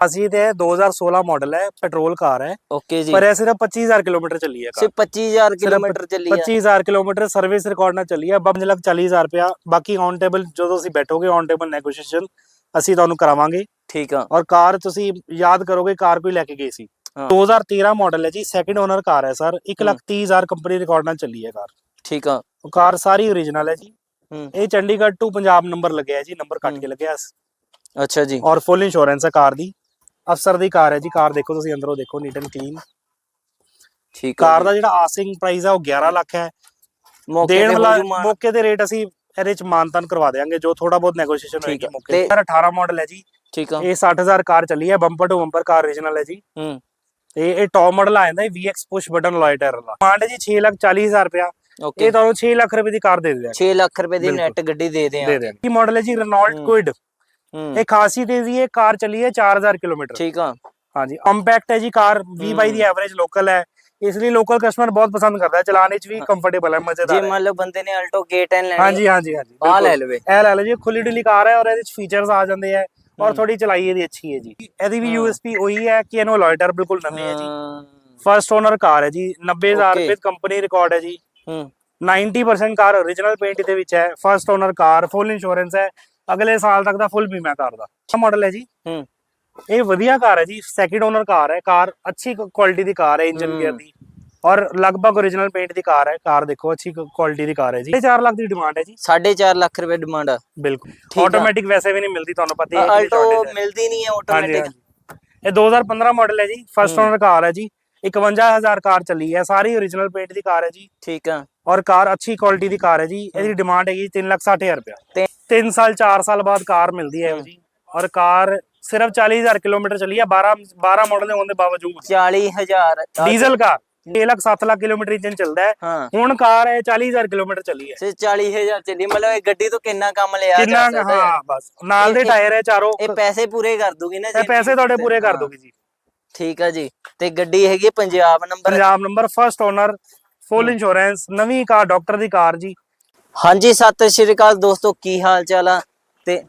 ਅਸੀਂ ਤੇ 2016 ਮਾਡਲ ਹੈ ਪੈਟਰੋਲ ਕਾਰ ਹੈ। ਓਕੇ ਜੀ। ਪਰ ਇਹ ਸਿਰਫ 25000 ਕਿਲੋਮੀਟਰ ਚੱਲੀ ਹੈ ਕਾਰ ਸਿਰਫ 25000 ਕਿਲੋਮੀਟਰ ਚੱਲੀ ਆ 25000 ਕਿਲੋਮੀਟਰ ਸਰਵਿਸ ਰਿਕਾਰਡ ਨਾਲ ਚੱਲੀ ਹੈ। 5 ਲੱਖ 40000 ਰੁਪਇਆ। ਬਾਕੀ ਔਨ ਟੇਬਲ ਜਦੋਂ ਤੁਸੀਂ ਬੈਠੋਗੇ ਔਨ ਟੇਬਲ ਨੈਗੋਸ਼ੀਏਸ਼ਨ ਅਸੀਂ ਤੁਹਾਨੂੰ ਕਰਾਵਾਂਗੇ। ਠੀਕ ਆ। ਔਰ ਕਾਰ ਤੁਸੀਂ ਯਾਦ ਕਰੋਗੇ ਕਾਰ ਕੋਈ ਲੈ ਕੇ ਗਈ ਸੀ। ਹਾਂ। 2013 ਮਾਡਲ ਹੈ ਜੀ। ਸੈਕਿੰਡ ਓਨਰ ਕਾਰ ਹੈ ਸਰ 1 ਲੱਖ 30000 ਕੰਪਨੀ ਰਿਕਾਰਡ ਨਾਲ ਚੱਲੀ ਹੈ ਕਾਰ ਠੀਕ ਆ। ਉਹ ਕਾਰ ਸਾਰੀ ਓਰੀਜਨਲ ਹੈ ਜੀ। ਹੂੰ। ਇਹ ਚੰਡੀਗੜ੍ਹ ਟੂ ਪੰਜਾਬ ਨੰਬਰ ਲੱਗਿਆ ਹੈ ਜੀ। ਨੰਬਰ ਕੱਟ ਹੂੰ। ਕੇ ਲੱਗਿਆ ਅੱਛਾ ਜੀ। ਔਰ ਫੁੱਲ ਇੰਸ਼ੋਰੈਂਸ ਹੈ ਕਾਰ ਦੀ। ਅਫਸਰ ਦੀ ਕਾਰ ਹੈ ਜੀ ਕਾਰ ਦੇਖੋ ਤੁਸੀਂ ਅੰਦਰੋਂ ਦੇਖੋ ਨੀਟ ਐਂਡ ਕਲੀਨ ਠੀਕ ਕਾਰ। ਦਾ ਜਿਹੜਾ ਆਸਿੰਗ ਪ੍ਰਾਈਸ ਹੈ ਉਹ 11 ਲੱਖ ਹੈ। ਮੌਕੇ ਦੇਣ ਤੇ ਵਾਲਾ। ਮੌਕੇ ਦੇ ਰੇਟ ਅਸੀਂ ਇਹਦੇ ਚ ਮਾਨਤਨ ਕਰਵਾ ਦੇਵਾਂਗੇ ਜੋ ਥੋੜਾ ਬਹੁਤ ਨੈਗੋਸ਼ੀਏਸ਼ਨ ਹੋਏਗੀ। ਮੌਕੇ ਤੇ- ਤੇ 18 ਮਾਡਲ ਹੈ ਜੀ। ਠੀਕ ਆ। ਇਹ 60000 ਕਾਰ ਚੱਲੀ ਹੈ bumper to bumper car original ਹੈ ਜੀ। ਹੂੰ। ਤੇ ਇਹ ਟੌਪ ਮਾਡਲ ਆ ਜਾਂਦਾ ਹੈ VX push button alloy tyre ਵਾਲਾ। ਡਿਮਾਂਡ ਹੈ ਜੀ 6 ਲੱਖ 40000 ਰੁਪਇਆ। ਓਕੇ ਇਹ ਤੁਹਾਨੂੰ 6 ਲੱਖ ਰੁਪਏ ਦੀ ਕਾਰ ਦੇ ਦਿਆਂਗੇ। 6 ਲੱਖ ਰੁਪਏ ਦੀ। ਨੈਟ ਗੱਡੀ ਦੇ ਦੇ ਇਹ ਮਾਡਲ ਹੈ ਜੀ ਰੈਨੋਲਟ। ਕੁਇਡ ਹੂੰ। ਇਹ ਖਾਸੀਅਤ ਹੈ ਜੀ ਇਹ ਕਾਰ ਚੱਲੀ ਹੈ 4000 ਕਿਲੋਮੀਟਰ। ਠੀਕ ਆ। ਹਾਂਜੀ ਕੰਪੈਕਟ ਹੈ ਜੀ ਕਾਰ 20 ਬਾਈ ਦੀ ਐਵਰੇਜ ਲੋਕਲ ਹੈ। ਇਸ ਲਈ ਲੋਕਲ ਕਸਟਮਰ ਬਹੁਤ ਪਸੰਦ ਕਰਦਾ ਹੈ। ਚਲਾਉਣ ਵਿੱਚ ਵੀ ਹਾਂ। ਕੰਫਰਟੇਬਲ ਹੈ ਜੇ ਮਜ਼ੇਦਾਰ ਹੈ। ਮੰਨ ਲਓ ਬੰਦੇ ਨੇ ਅਲਟੋ K10 ਲੈਣੀ ਹਾਂਜੀ ਹਾਂਜੀ ਹਾਂਜੀ ਆ ਲੈ। ਲਵੇ। ਇਹ ਲੈ ਲਓ ਜੀ ਖੁੱਲੀ ਡੁੱਲੀ ਕਾਰ ਹੈ ਔਰ ਇਹਦੇ ਵਿੱਚ ਫੀਚਰਸ ਆ ਜਾਂਦੇ ਹੈ ਔਰ ਹੂੰ। ਥੋੜੀ ਚਲਾਈ ਇਹਦੀ ਅੱਛੀ ਹੈ ਜੀ। ਇਹਦੀ ਵੀ ਹਾਂ। ਯੂਐਸਪੀ ਉਹੀ ਹੈ ਕਿ ਇਹਨੂੰ ਅਲੋਇਟਰ ਬਿਲਕੁਲ ਨਵੀਂ ਹੈ ਜੀ। ਹਾਂ, ਫਰਸਟ ਓਨਰ ਕਾਰ ਹੈ ਜੀ 90000 Okay. ਰੁਪਏ ਕੰਪਨੀ ਰਿਕਾਰਡ ਹੈ ਜੀ। ਹੂੰ। 90% ਕਾਰ origignal ਪੇਂਟ ਦੇ ਵਿੱਚ ਹੈ। First owner car full insurance ਹੈ। ਅਗਲੇ ਸਾਲ ਤੱਕ ਦਾ ਫੁੱਲ ਬੀਮਾ ਕਾਰ ਦਾ। ਮਾਡਲ ਹੈ ਜੀ। ਹੂੰ। ਇਹ ਵਧੀਆ ਕਾਰ ਹੈ ਜੀ। ਸੈਕਿੰਡ ਓਨਰ ਕਾਰ ਹੈ। ਕਾਰ ਅੱਛੀ ਕੁਆਲਿਟੀ ਦੀ ਕਾਰ ਹੈ ਇੰਜਨ। ਗੇਅਰ ਦੀ। ਔਰ ਲਗਭਗ origignal ਪੇਂਟ ਦੀ ਕਾਰ ਹੈ। ਕਾਰ ਦੇਖੋ ਅੱਛੀ ਕੁਆਲਿਟੀ ਦੀ ਕਾਰ ਹੈ ਜੀ। ਇਹ 4 ਲੱਖ ਦੀ ਡਿਮਾਂਡ ਹੈ ਜੀ। 4.5 ਲੱਖ ਰੁਪਏ ਡਿਮਾਂਡ ਬਿਲਕੁਲ। ਆਟੋਮੈਟਿਕ ਵੈਸੇ ਵੀ ਨਹੀਂ ਮਿਲਦੀ ਤੁਹਾਨੂੰ ਪਤਾ ਹੀ ਹੈ। ਮਿਲਦੀ ਨਹੀਂ ਹੈ ਆਟੋਮੈਟਿਕ। ਇਹ 2015 ਮਾਡਲ ਹੈ ਜੀ। ਫਰਸਟ। ਓਨਰ ਕਾਰ ਹੈ ਜੀ। 51000 ਕਾਰ ਚੱਲੀ ਹੈ। ਸਾਰੀ origignal ਪੇਂਟ ਦੀ ਕਾਰ ਹੈ ਜੀ। ਠੀਕ ਆ। ਔਰ ਕਾਰ ਅੱਛੀ ਕੁਆਲਿਟੀ ਦੀ ਕਾਰ ਹੈ ਜੀ। ਇਹਦੀ ਡਿਮਾਂਡ ਹੈਗੀ 360000 ਰੁਪਇਆ। ਤੇ 3 ਸਾਲ 4 ਸਾਲ ਬਾਅਦ ਕਾਰ ਮਿਲਦੀ ਹੈ। ਜੀ ਔਰ ਕਾਰ ਸਿਰਫ 40000 ਕਿਲੋਮੀਟਰ ਚੱਲੀ ਹੈ 12 12 ਮਾਡਲ ਦੇ ਹੋਣ ਦੇ ਬਾਵਜੂਦ 40000 diesel car 6 lakh 7 lakh kilometre engine ਚੱਲਦਾ ਹੈ। ਹਾਂ। ਹੁਣ ਕਾਰ ਹੈ 40000 ਕਿਲੋਮੀਟਰ ਚੱਲੀ ਹੈ। ਸੇ 40000 ਚੱਲੀ ਮਤਲਬ ਇਹ ਗੱਡੀ ਤੋਂ ਕਿੰਨਾ ਕੰਮ ਲਿਆ? ਜਾ ਕਿੰਨਾ ਹੈ? ਹਾਂ ਬਸ। ਨਾਲ ਦੇ ਟਾਇਰ ਹੈ ਚਾਰੋਂ। ਇਹ ਪੈਸੇ ਪੂਰੇ ਕਰ ਦੂਗੀ ਨਾ ਇਹ ਜਿੰਨੇ ਪੈਸੇ ਤੁਹਾਡੇ। ਪੂਰੇ ਕਰ ਹਾਂ, ਦੋਗੇ ਜੀ। ਠੀਕ ਆ ਜੀ। ਤੇ ਗੱਡੀ ਹੈਗੀ ਹੈ Punjab number? Punjab number first owner full insurance ਨਵੀਂ ਕਾਰ ਡਾਕਟਰ ਦੀ ਕਾਰ ਜੀ। ਹਾਂਜੀ ਸਤਿ ਸ਼੍ਰੀ ਅਕਾਲ ਦੋਸਤੋ ਕੀ ਹਾਲ ਚਾਲ ਆ? ਤੇ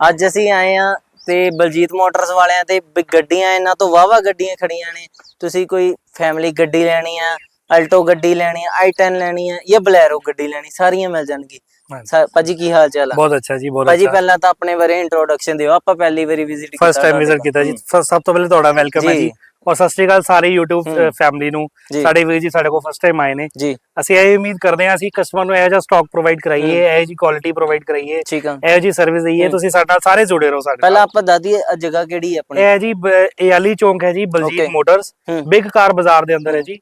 ਅੱਜ ਅਸੀਂ ਆਏ ਆ ਤੇ ਬਲਜੀਤ ਮੋਟਰਸ ਵਾਲਿਆਂ ਤੇ ਗੱਡੀਆਂ ਇਹਨਾਂ ਤੋਂ ਵਾਵਾ ਗੱਡੀਆਂ ਖੜੀਆਂ ਨੇ। ਤੁਸੀਂ ਕੋਈ ਫੈਮਿਲੀ ਗੱਡੀ ਲੈਣੀ ਆ ਅਲਟੋ ਗੱਡੀ ਲੈਣੀ ਆ i10 ਲੈਣੀ ਆ ਜਾਂ ਬਲੈਰੋ ਗੱਡੀ ਲੈਣੀ ਸਾਰੀਆਂ ਮਿਲ ਜਾਣਗੀ ਭਾਜੀ ਕੀ ਹਾਲ ਚਾਲ ਆ? ਬਹੁਤ ਅੱਛਾ ਜੀ ਬਹੁਤ ਭਾਜੀ ਅੱਛਾ। ਪਹਿਲਾਂ ਤਾਂ ਆਪਣੇ ਬਾਰੇ ਇੰਟਰੋਡਕਸ਼ਨ ਦਿਓ। ਆਪਾਂ ਪਹਿਲੀ ਵਾਰੀ ਵਿਜ਼ਿਟ ਕੀਤਾ ਫਸਟ ਟਾਈਮ ਵਿਜ਼ਿਟ। ਕੀਤਾ ਜੀ। ਸਭ ਤੋਂ ਪਹਿਲੇ ਤੁਹਾਡਾ ਵੈਲਕਮ ਹੈ ਜੀ। ਜੀ ਔਰ ਸਤਿ ਸ਼੍ਰੀ ਅਕਾਲ ਸਾਰੇ YouTube। ਫੈਮਿਲੀ ਨੂੰ। ਜੀ। ਸਾਡੇ ਵੀਰ ਜੀ ਸਾਡੇ ਕੋਲ ਫਸਟ ਟਾਈਮ ਆਏ ਨੇ। ਜੀ। ਅਸੀਂ ਇਹ ਉਮੀਦ ਕਰਦੇ ਹਾਂ ਅਸੀਂ ਕਸਟਮਰ ਨੂੰ ਇਹੋ ਜਿਹਾ ਸਟਾਕ ਪ੍ਰੋਵਾਈਡ ਕਰਾਈਏ ਇਹੋ ਜਿਹੀ ਕੁਆਲਿਟੀ ਪ੍ਰੋਵਾਈਡ ਕਰਾਈਏ ਇਹੋ ਜਿਹੀ ਸਰਵਿਸ ਦਈਏ। ਤੁਸੀਂ ਸਾਡੇ ਸਾਰੇ ਜੁੜੇ ਰਹੋ ਸਾਡੇ ਪਹਿਲਾਂ ਆਪਾਂ ਦਾਦੀ ਇਹ ਜਗ੍ਹਾ ਕਿਹੜੀ ਹੈ ਆਪਣੀ? ਇਹ ਜੀ ਏਆਲੀ ਚੌਂਕ ਹੈ ਜੀ ਬਲਜੀਤ. ਮੋਟਰਸ। ਬਿਗ ਕਾਰ ਬਾਜ਼ਾਰ ਦੇ ਅੰਦਰ ਹੈ। ਜੀ।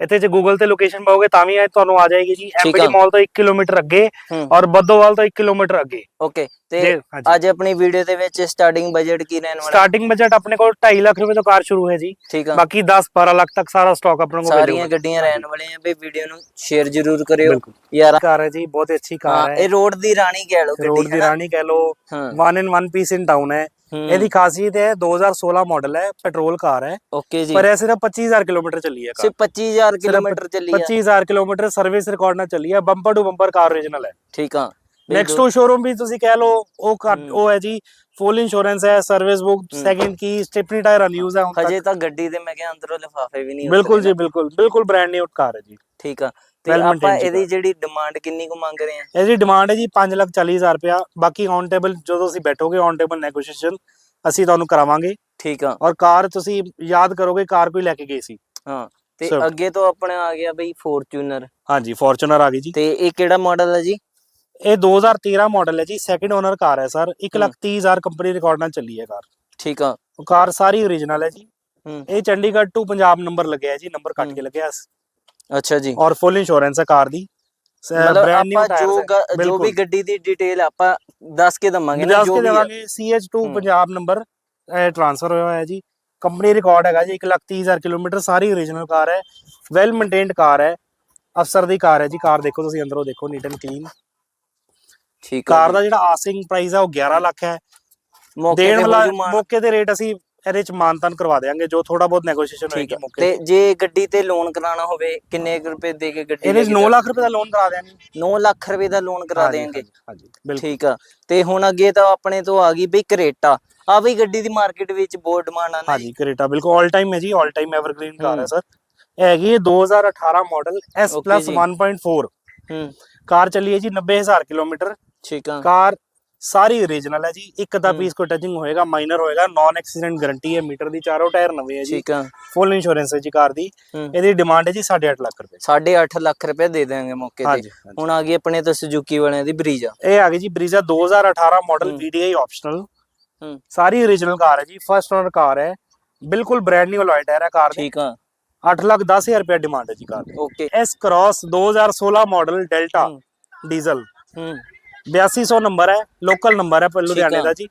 ਇੱਥੇ ਜੇ ਗੂਗਲ ਤੇ ਲੋਕੇਸ਼ਨ ਪਾਓਗੇ ਤਾਂ ਵੀ ਤੁਹਾਨੂੰ ਆ ਜਾਏਗੀ ਜੀ। ਆ। ਮਾਲ ਤੋਂ 1 ਕਿਲੋਮੀਟਰ ਅੱਗੇ। ਔਰ ਬੱਦੋਵਾਲ ਤੋਂ 1 ਕਿਲੋਮੀਟਰ ਅੱਗੇ। ਓਕੇ ਤੇ। ਅੱਜ ਆਪਣੀ ਵੀਡੀਓ ਦੇ ਵਿੱਚ ਸਟਾਰਟਿੰਗ ਬਜਟ ਕੀ ਰਹਿਣ ਵਾਲਾ ਸਟਾਰਟਿੰਗ ਬਜਟ ਆਪਣੇ ਕੋਲ 2.5 ਲੱਖ ਰੁਪਏ ਤੋਂ ਕਾਰ ਸ਼ੁਰੂ ਹੈ ਜੀ। ਬਾਕੀ 10 12 ਲੱਖ ਤੱਕ ਸਾਰਾ ਸਟਾਕ ਆਪਣੇ ਕੋਲ ਸਾਰੀਆਂ ਗੱਡੀਆਂ ਰਹਿਣ ਵਾਲੀਆਂ ਵੀ ਵੀਡੀਓ ਨੂੰ ਸ਼ੇਅਰ ਜ਼ਰੂਰ ਕਰਿਓ। ਯਾਰ ਕਾਰ ਹੈ ਜੀ ਬਹੁਤ ਅੱਛੀ ਕਾਰ ਹੈ ਇਹ ਰੋਡ ਦੀ ਰਾਣੀ ਕਹਿ ਲਓ ਰੋਡ ਦੀ ਰਾਣੀ ਕਹਿ ਲੋ ਹਾਂ। One in one piece in town ਹੈ। ਇਹਦੀ ਖਾਸੀਅਤ ਹੈ 2016 ਮਾਡਲ ਹੈ ਪੈਟਰੋਲ ਕਾਰ ਹੈ। ਓਕੇ ਜੀ। ਪਰ ਇਹ ਸਿਰਫ 25000 ਕਿਲੋਮੀਟਰ ਚੱਲੀ ਹੈ ਕਾਰ। ਸਿਰਫ 25000 ਕਿਲੋਮੀਟਰ ਚੱਲੀ ਆ 25000 ਕਿਲੋਮੀਟਰ ਸਰਵਿਸ ਰਿਕਾਰਡ ਨਾਲ ਚੱਲੀ ਹੈ bumper to bumper car original ਹੈ। ਠੀਕ ਆ। ਨੈਕਸਟ ਟੂ ਸ਼ੋਰੂਮ ਵੀ ਤੁਸੀਂ ਕਹਿ ਲਓ ਉਹ। ਉਹ ਹੈ ਜੀ ਫੁੱਲ ਇੰਸ਼ੋਰੈਂਸ ਹੈ ਸਰਵਿਸ ਬੁੱਕ। ਸੈਕਿੰਡ ਕੀ ਸਟੈਪਨੀ ਟਾਇਰ ਅਨਯੂਜ਼ ਹੈ ਹੁਣ ਤੱਕ। ਹਜੇ ਤਾਂ ਗੱਡੀ ਦੇ ਮੈਂ ਕਿਹਾ ਅੰਦਰੋਂ ਲਿਫਾਫੇ ਵੀ ਨਹੀਂ ਬਿਲਕੁਲ ਜੀ। ਬਿਲਕੁਲ ਬਿਲਕੁਲ ਬ੍ਰਾਂਡ ਨਿਊ ਕਾਰ ਹੈ ਜੀ। ਠੀਕ ਆ। ਤੇ Well ਆਪਾਂ maintained ਇਹਦੀ। ਜਿਹੜੀ ਡਿਮਾਂਡ ਕਿੰਨੀ ਕੁ ਮੰਗ ਰਹੇ ਆ? ਇਹਦੀ ਡਿਮਾਂਡ ਹੈ ਜੀ 5 ਲੱਖ 40000 ਰੁਪਇਆ। ਬਾਕੀ ਔਨ ਟੇਬਲ ਜਦੋਂ ਤੁਸੀਂ ਬੈਠੋਗੇ ਔਨ ਟੇਬਲ ਨੈਗੋਸ਼ੀਏਸ਼ਨ ਅਸੀਂ ਤੁਹਾਨੂੰ ਕਰਾਵਾਂਗੇ। ਠੀਕ ਆ। ਔਰ ਕਾਰ ਤੁਸੀਂ ਯਾਦ ਕਰੋਗੇ ਕਾਰ ਕੋਈ ਲੈ ਕੇ ਗਈ ਸੀ। ਹਾਂ ਤੇ. ਅੱਗੇ ਤੋਂ ਆਪਣਾ ਆ ਗਿਆ ਬਈ ਫੋਰਚੂਨਰ ਹਾਂਜੀ ਫੋਰਚੂਨਰ ਆ ਗਈ ਜੀ। ਤੇ ਇਹ ਕਿਹੜਾ ਮਾਡਲ ਹੈ ਜੀ? ਇਹ 2013 ਮਾਡਲ ਹੈ ਜੀ। ਸੈਕਿੰਡ ਓਨਰ ਕਾਰ ਹੈ ਸਰ 1 ਹਮ। ਲੱਖ 30000 ਕੰਪਨੀ ਰਿਕਾਰਡ ਨਾਲ ਚੱਲੀ ਹੈ ਕਾਰ। ਠੀਕ ਆ। ਉਹ ਕਾਰ ਸਾਰੀ ਓਰੀਜਨਲ ਹੈ ਜੀ। ਇਹ ਚੰਡੀਗੜ੍ਹ ਟੂ ਪੰਜਾਬ ਨੰਬਰ ਲੱਗਿਆ ਹੈ ਜੀ ਨੰਬਰ ਕੱਟ। ਕੇ ਲੱਗਿਆ ਅੱਛਾ ਜੀ। ਔਰ ਫੁੱਲ ਇੰਸ਼ੋਰੈਂਸ ਹੈ ਕਾਰ ਦੀ। ਮਤਲਬ ਆਪਾਂ ਜੋ ਜੋ ਵੀ ਗੱਡੀ ਦੀ ਡਿਟੇਲ ਆਪਾਂ ਦੱਸ ਕੇ ਦਵਾਂਗੇ ਨਾ ਜੋ ਵੀ। ਦੇਵਾਂਗੇ। CH2 ਹਮ। ਪੰਜਾਬ ਨੰਬਰ ਟ੍ਰਾਂਸਫਰ ਹੋਇਆ ਹੈ ਜੀ। ਕੰਪਨੀ ਰਿਕਾਰਡ ਹੈਗਾ ਜੀ 1 ਲੱਖ 30000 ਕਿਲੋਮੀਟਰ ਸਾਰੀ ਓਰੀਜਨਲ ਕਾਰ ਹੈ। ਵੈਲ ਮੇਨਟੇਨਡ ਕਾਰ ਹੈ। ਅਫਸਰ ਦੀ ਕਾਰ ਹੈ ਜੀ। ਕਾਰ ਦੇਖੋ ਤੁਸੀਂ ਅੰਦਰੋਂ ਦੇਖੋ ਨੀਟ ਐਂਡ ਕਲੀਨ ਠੀਕ ਕਾਰ। ਦਾ ਜਿਹੜਾ ਆਸਿੰਗ ਪ੍ਰਾਈਸ ਹੈ ਉਹ 11 ਲੱਖ ਹੈ। ਮੌਕੇ ਦੇਣ ਤੇ ਵਾਲਾ। ਮੌਕੇ ਰੇਟ ਅਸੀਂ ਇਹਦੇ ਚ ਮਾਨਤਨ ਕਰਵਾ ਦੇਾਂਗੇ ਜੋ ਥੋੜਾ ਬਹੁਤ ਨੈਗੋਸ਼ੀਏਸ਼ਨ ਠੀਕ ਹੋਏਗੀ ਮੌਕੇ ਤੇ। ਤੇ ਜੇ ਗੱਡੀ ਤੇ ਲੋਨ ਕਰਾਉਣਾ ਹੋਵੇ ਕਿੰਨੇ ਕੁ ਰੁਪਏ ਦੇ ਕੇ ਗੱਡੀ ਇਹਦੇ ਚ 9 ਲੱਖ ਰੁਪਏ ਦਾ ਲੋਨ ਕਰਾ ਦੇਾਂਗੇ 9 ਲੱਖ ਰੁਪਏ ਦਾ ਲੋਨ ਕਰਾ ਹਾਂਜੀ, ਦੇਣਗੇ। ਹਾਂਜੀ, ਬਿਲਕੁਲ। ਠੀਕ ਆ। ਤੇ ਹੁਣ ਅੱਗੇ ਤਾਂ ਆਪਣੇ ਤੋਂ ਆ ਗਈ ਬਈ ਕਰੇਟਾ। ਆ ਵੀ ਗੱਡੀ ਦੀ ਮਾਰਕੀਟ ਵਿੱਚ ਬਹੁਤ ਡਿਮਾਂਡ ਆ ਨਾ ਹਾਂਜੀ ਕਰੇਟਾ ਬਿਲਕੁਲ। 올 ਟਾਈਮ ਹੈ ਜੀ 올 ਟਾਈਮ ਐਵਰਗ੍ਰੀਨ ਕਾਰ ਹੈ। ਸਰ। ਇਹ ਹੈਗੀ ਹੈ 2018 ਮਾਡਲ S Okay ਜੀ। 1.4 ਹੂੰ। ਕਾਰ ਚੱਲੀ ਹੈ ਜੀ 90000 ਕਿਲੋਮੀਟਰ। ਠੀਕ ਆ। ਕਾਰ ਸਾਰੀ ਓਰੀਜਨਲ ਹੈ ਜੀ। ਇੱਕ ਦਾ। ਪੀਸ ਕੋਈ ਟਚਿੰਗ ਹੋਏਗਾ ਮਾਈਨਰ ਹੋਏਗਾ ਨਾਨ ਐਕਸੀਡੈਂਟ ਗਾਰੰਟੀ ਹੈ ਮੀਟਰ ਦੀ ਚਾਰੋਂ ਟਾਇਰ ਨਵੇਂ ਹੈ ਜੀ। ਠੀਕ ਆ। ਫੁੱਲ ਇੰਸ਼ੋਰੈਂਸ ਹੈ ਜੀ ਕਾਰ ਦੀ। ਇਹਦੀ ਡਿਮਾਂਡ ਹੈ ਜੀ 8.5 ਲੱਖ ਰੁਪਏ। 8.5 ਲੱਖ ਰੁਪਏ ਦੇ ਦੇਣਗੇ ਮੌਕੇ ਤੇ। ਹੁਣ ਆ ਗਈ ਆਪਣੇ ਤੋਂ ਸੁਜ਼ੂਕੀ ਵਾਲਿਆਂ ਦੀ ਬਰੀਜਾ ਇਹ ਆ ਗਈ ਜੀ ਬਰੀਜ਼ਾ 2018 ਮਾਡਲ। VDI ਆਪਸ਼ਨਲ ਸਾਰੀ ਓਰੀਜਨਲ ਕਾਰ ਹੈ ਜੀ ਫਰਸਟ ਓਨਰ ਕਾਰ ਹੈ। ਬਿਲਕੁਲ ਬ੍ਰਾਂਡ ਨਿਊ ਅਲੋਏ ਟਾਇਰ ਹੈ ਕਾਰ ਠੀਕ ਆ। 8 ਲੱਖ 10000 ਰੁਪਏ ਡਿਮਾਂਡ ਹੈ ਜੀ ਕਾਰ ਦੀ। Okay. S Cross 2016 model delta diesel ਹੂੰ। 8200 ਨੰਬਰ ਹੈ ਲੋਕਲ ਨੰਬਰ ਹੈ ਲੁਧਿਆਣੇ ਆ। ਦਾ ਜੀ।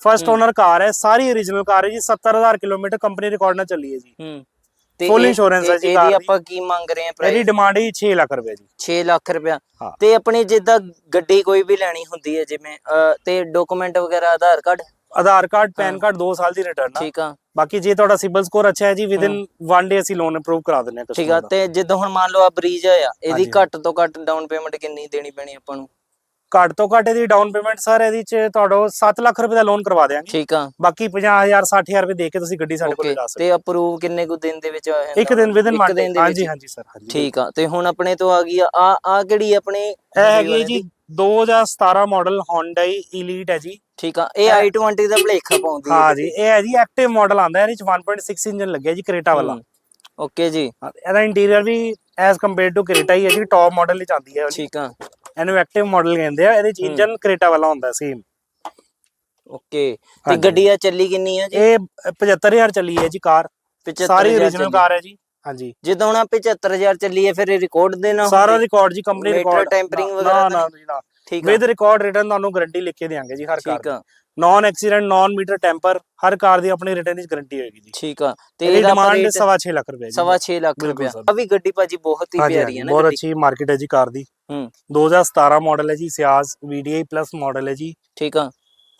ਫਰਸਟ। ਓਨਰ ਕਾਰ ਹੈ ਸਾਰੀ ਓਰੀਜਨਲ ਕਾਰ ਹੈ ਜੀ 70000 ਕਿਲੋਮੀਟਰ ਕੰਪਨੀ ਰਿਕਾਰਡ ਨਾਲ ਚੱਲੀ ਹੈ ਜੀ। ਹੂੰ। ਤੇ ਇਹ- insurance ਹੈ ਜੀ ਇਹਦੀ ਕਾਰ ਦੀ। ਆਪਾਂ ਕੀ ਮੰਗ ਰਹੇ ਆ ਇਹਦੀ ਪ੍ਰਾਈਸ ਡਿਮਾਂਡ ਹੈ 6 ਲੱਖ ਰੁਪਏ ਜੀ। 6 ਲੱਖ ਹਾਂ। ਤੇ ਆਪਣੀ ਜਿੱਦਾਂ ਗੱਡੀ ਕੋਈ ਵੀ ਲੈਣੀ ਹੁੰਦੀ ਹੈ ਜਿਵੇਂ ਤੇ ਡਾਕੂਮੈਂਟ ਵਗੈਰਾ Aadhaar card? Aadhaar card PAN ਹਾਂ। ਕਾਰਡ 2 ਸਾਲ ਦੀ ਰਿਟਰਨ ਆ। ਠੀਕ ਆ। ਬਾਕੀ ਜੇ ਤੁਹਾਡਾ ਸਿਬਲ ਸਕੋਰ ਅੱਛਾ ਹੈ ਜੀ ਵਿਦਿਨ 1 ਡੇ ਅਸੀਂ ਲੋਨ ਅਪਰੂਵ ਕਰਾ ਦਿੰਦੇ ਹਾਂ ਠੀਕ ਆ। ਤੇ ਜਿੱਦਾਂ ਹੁਣ ਮੰਨ ਲਓ ਆ ਬਰੀਜ ਆ ਇਹਦੀ। ਘੱਟ ਤੋਂ ਘੱਟ ਡਾਊਨ ਪੇਮੈਂਟ ਕਿੰਨੀ ਦੇਣੀ ਪੈਣੀ ਆਪਾਂ ਨੂੰ? ਘੱਟ ਤੋਂ ਘੱਟ ਇਹਦੀ ਡਾਊਨ ਪੇਮੈਂਟ ਸਰ ਇਹਦੀ ਚ ਤੁਹਾਡਾ 7 ਲੱਖ ਰੁਪਏ ਦਾ ਲੋਨ ਕਰਵਾ ਦੇਾਂਗੇ ਠੀਕ ਆ। ਬਾਕੀ 50000 60000 ਰੁਪਏ ਦੇ ਕੇ ਤੁਸੀਂ ਗੱਡੀ ਸਾਡੇ ਕੋਲ ਓਕੇ ਲਿਜਾ ਸਕਦੇ ਤੇ ਅਪਰੂਵ ਕਿੰਨੇ ਕੁ ਦਿਨ ਦੇ ਵਿੱਚ ਹੋ। ਜਾਂਦਾ ਇੱਕ ਦਿਨ ਵਿਦਿਨ ਇੱਕ ਦਿਨ ਦੇ ਹਾਂਜੀ ਵਿੱਚ। ਹਾਂਜੀ ਸਰ ਹਾਂਜੀ। ਠੀਕ ਆ ਤੇ ਹੁਣ ਆਪਣੇ ਤੋਂ ਆ ਗਈ ਆ ਆ ਆ ਕਿਹੜੀ ਆਪਣੀ ਇਹ ਹੈਗੀ ਹੈ ਜੀ 2017 ਮਾਡਲ Hyundai Elite ਹੈ ਜੀ। ਠੀਕ ਆ ਇਹ ਇਹ- i20 ਦਾ ਭਲੇਖਾ ਪਾਉਂਦੀ ਹੈ ਹਾਂ ਜੀ ਇਹ ਹੈ ਜੀ ਐਕਟਿਵ ਮਾਡਲ ਆਂਦਾ ਇਹਦੇ ਚ 1.6 ਇੰਜਨ ਲੱਗਿਆ ਜੀ ਕਰੇਟਾ ਵਾਲਾ। ਓਕੇ ਜੀ। ਹਾਂ, ਇਹਦਾ ਇੰਟੀਰੀਅਰ ਵੀ ਐਸ ਕੰਪੇਅਰ ਟੂ ਕਰੇਟਾ ਹੀ ਹੈ ਜੀ ਟੌਪ ਮਾਡਲ ਵਿੱਚ ਆਉਂਦੀ ਹੈ ਠੀਕ ਆ। ਇਹਨੂੰ ਐਕਟਿਵ ਮਾਡਲ ਕਹਿੰਦੇ ਆ ਇਹਦੇ ਚ। ਇੰਜਨ ਕਰੇਟਾ ਵਾਲਾ ਹੁੰਦਾ ਸੇਮ ਓਕੇ ਤੇ। ਗੱਡੀ ਆ ਚੱਲੀ ਕਿੰਨੀ ਆ ਜੀ? ਇਹ 75000 ਚੱਲੀ ਹੈ ਜੀ ਕਾਰ। 75000 ਸਾਰੀ ਚੱਲੀ। ਕਾਰ ਹੈ ਜੀ। ਹਾਂਜੀ। ਜਿੱਦਾਂ ਹੁਣ ਆ 75000 ਚੱਲੀ ਹੈ ਫਿਰ ਇਹ ਰਿਕਾਰਡ ਦੇਣਾ ਸਾਰਾ ਹੁੰਦੀ? ਰਿਕਾਰਡ ਜੀ ਕੰਪਨੀ ਰਿਕਾਰਡ ਨਾ ਵਗੈਰਾ ਨਾ ਜੀ ਨਾ। ਠੀਕ ਆ। ਵਿਦ ਰਿਕਾਰਡ ਰਿਟਰਨ ਤੁਹਾਨੂੰ ਗਾਰੰਟੀ ਲਿਖ ਕੇ ਦੇਵਾਂਗੇ ਜੀ ਹਰ ਕਾਰ ਠੀਕ ਆ। Non accident non meter tamper ਹਰ ਕਾਰ ਦੀ ਆਪਣੀ ਰਿਟਰਨ ਵਿੱਚ ਗਾਰੰਟੀ ਹੋਏਗੀ ਜੀ। ਠੀਕ ਆ। ਤੇ ਇਹਦੀ ਡਿਮਾਂਡ ਰੇਟ 6.5 ਲੱਖ ਰੁਪਏ ਜੀ। ਸਵਾ 6 ਲੱਖ ਸਰ। ਆ ਵੀ ਗੱਡੀ ਭਾਜੀ ਬਹੁਤ ਹੀ ਪਿਆਰੀ ਹੈ ਨਾ ਬਹੁਤ ਅੱਛੀ ਮਾਰਕੀਟ ਹੈ ਜੀ ਕਾਰ ਦੀ। ਹੂੰ। 2017 ਮਾਡਲ ਹੈ ਜੀ ਸਿਆਜ਼ VDI ਪਲੱਸ ਮਾਡਲ ਹੈ ਜੀ। ਠੀਕ ਆ।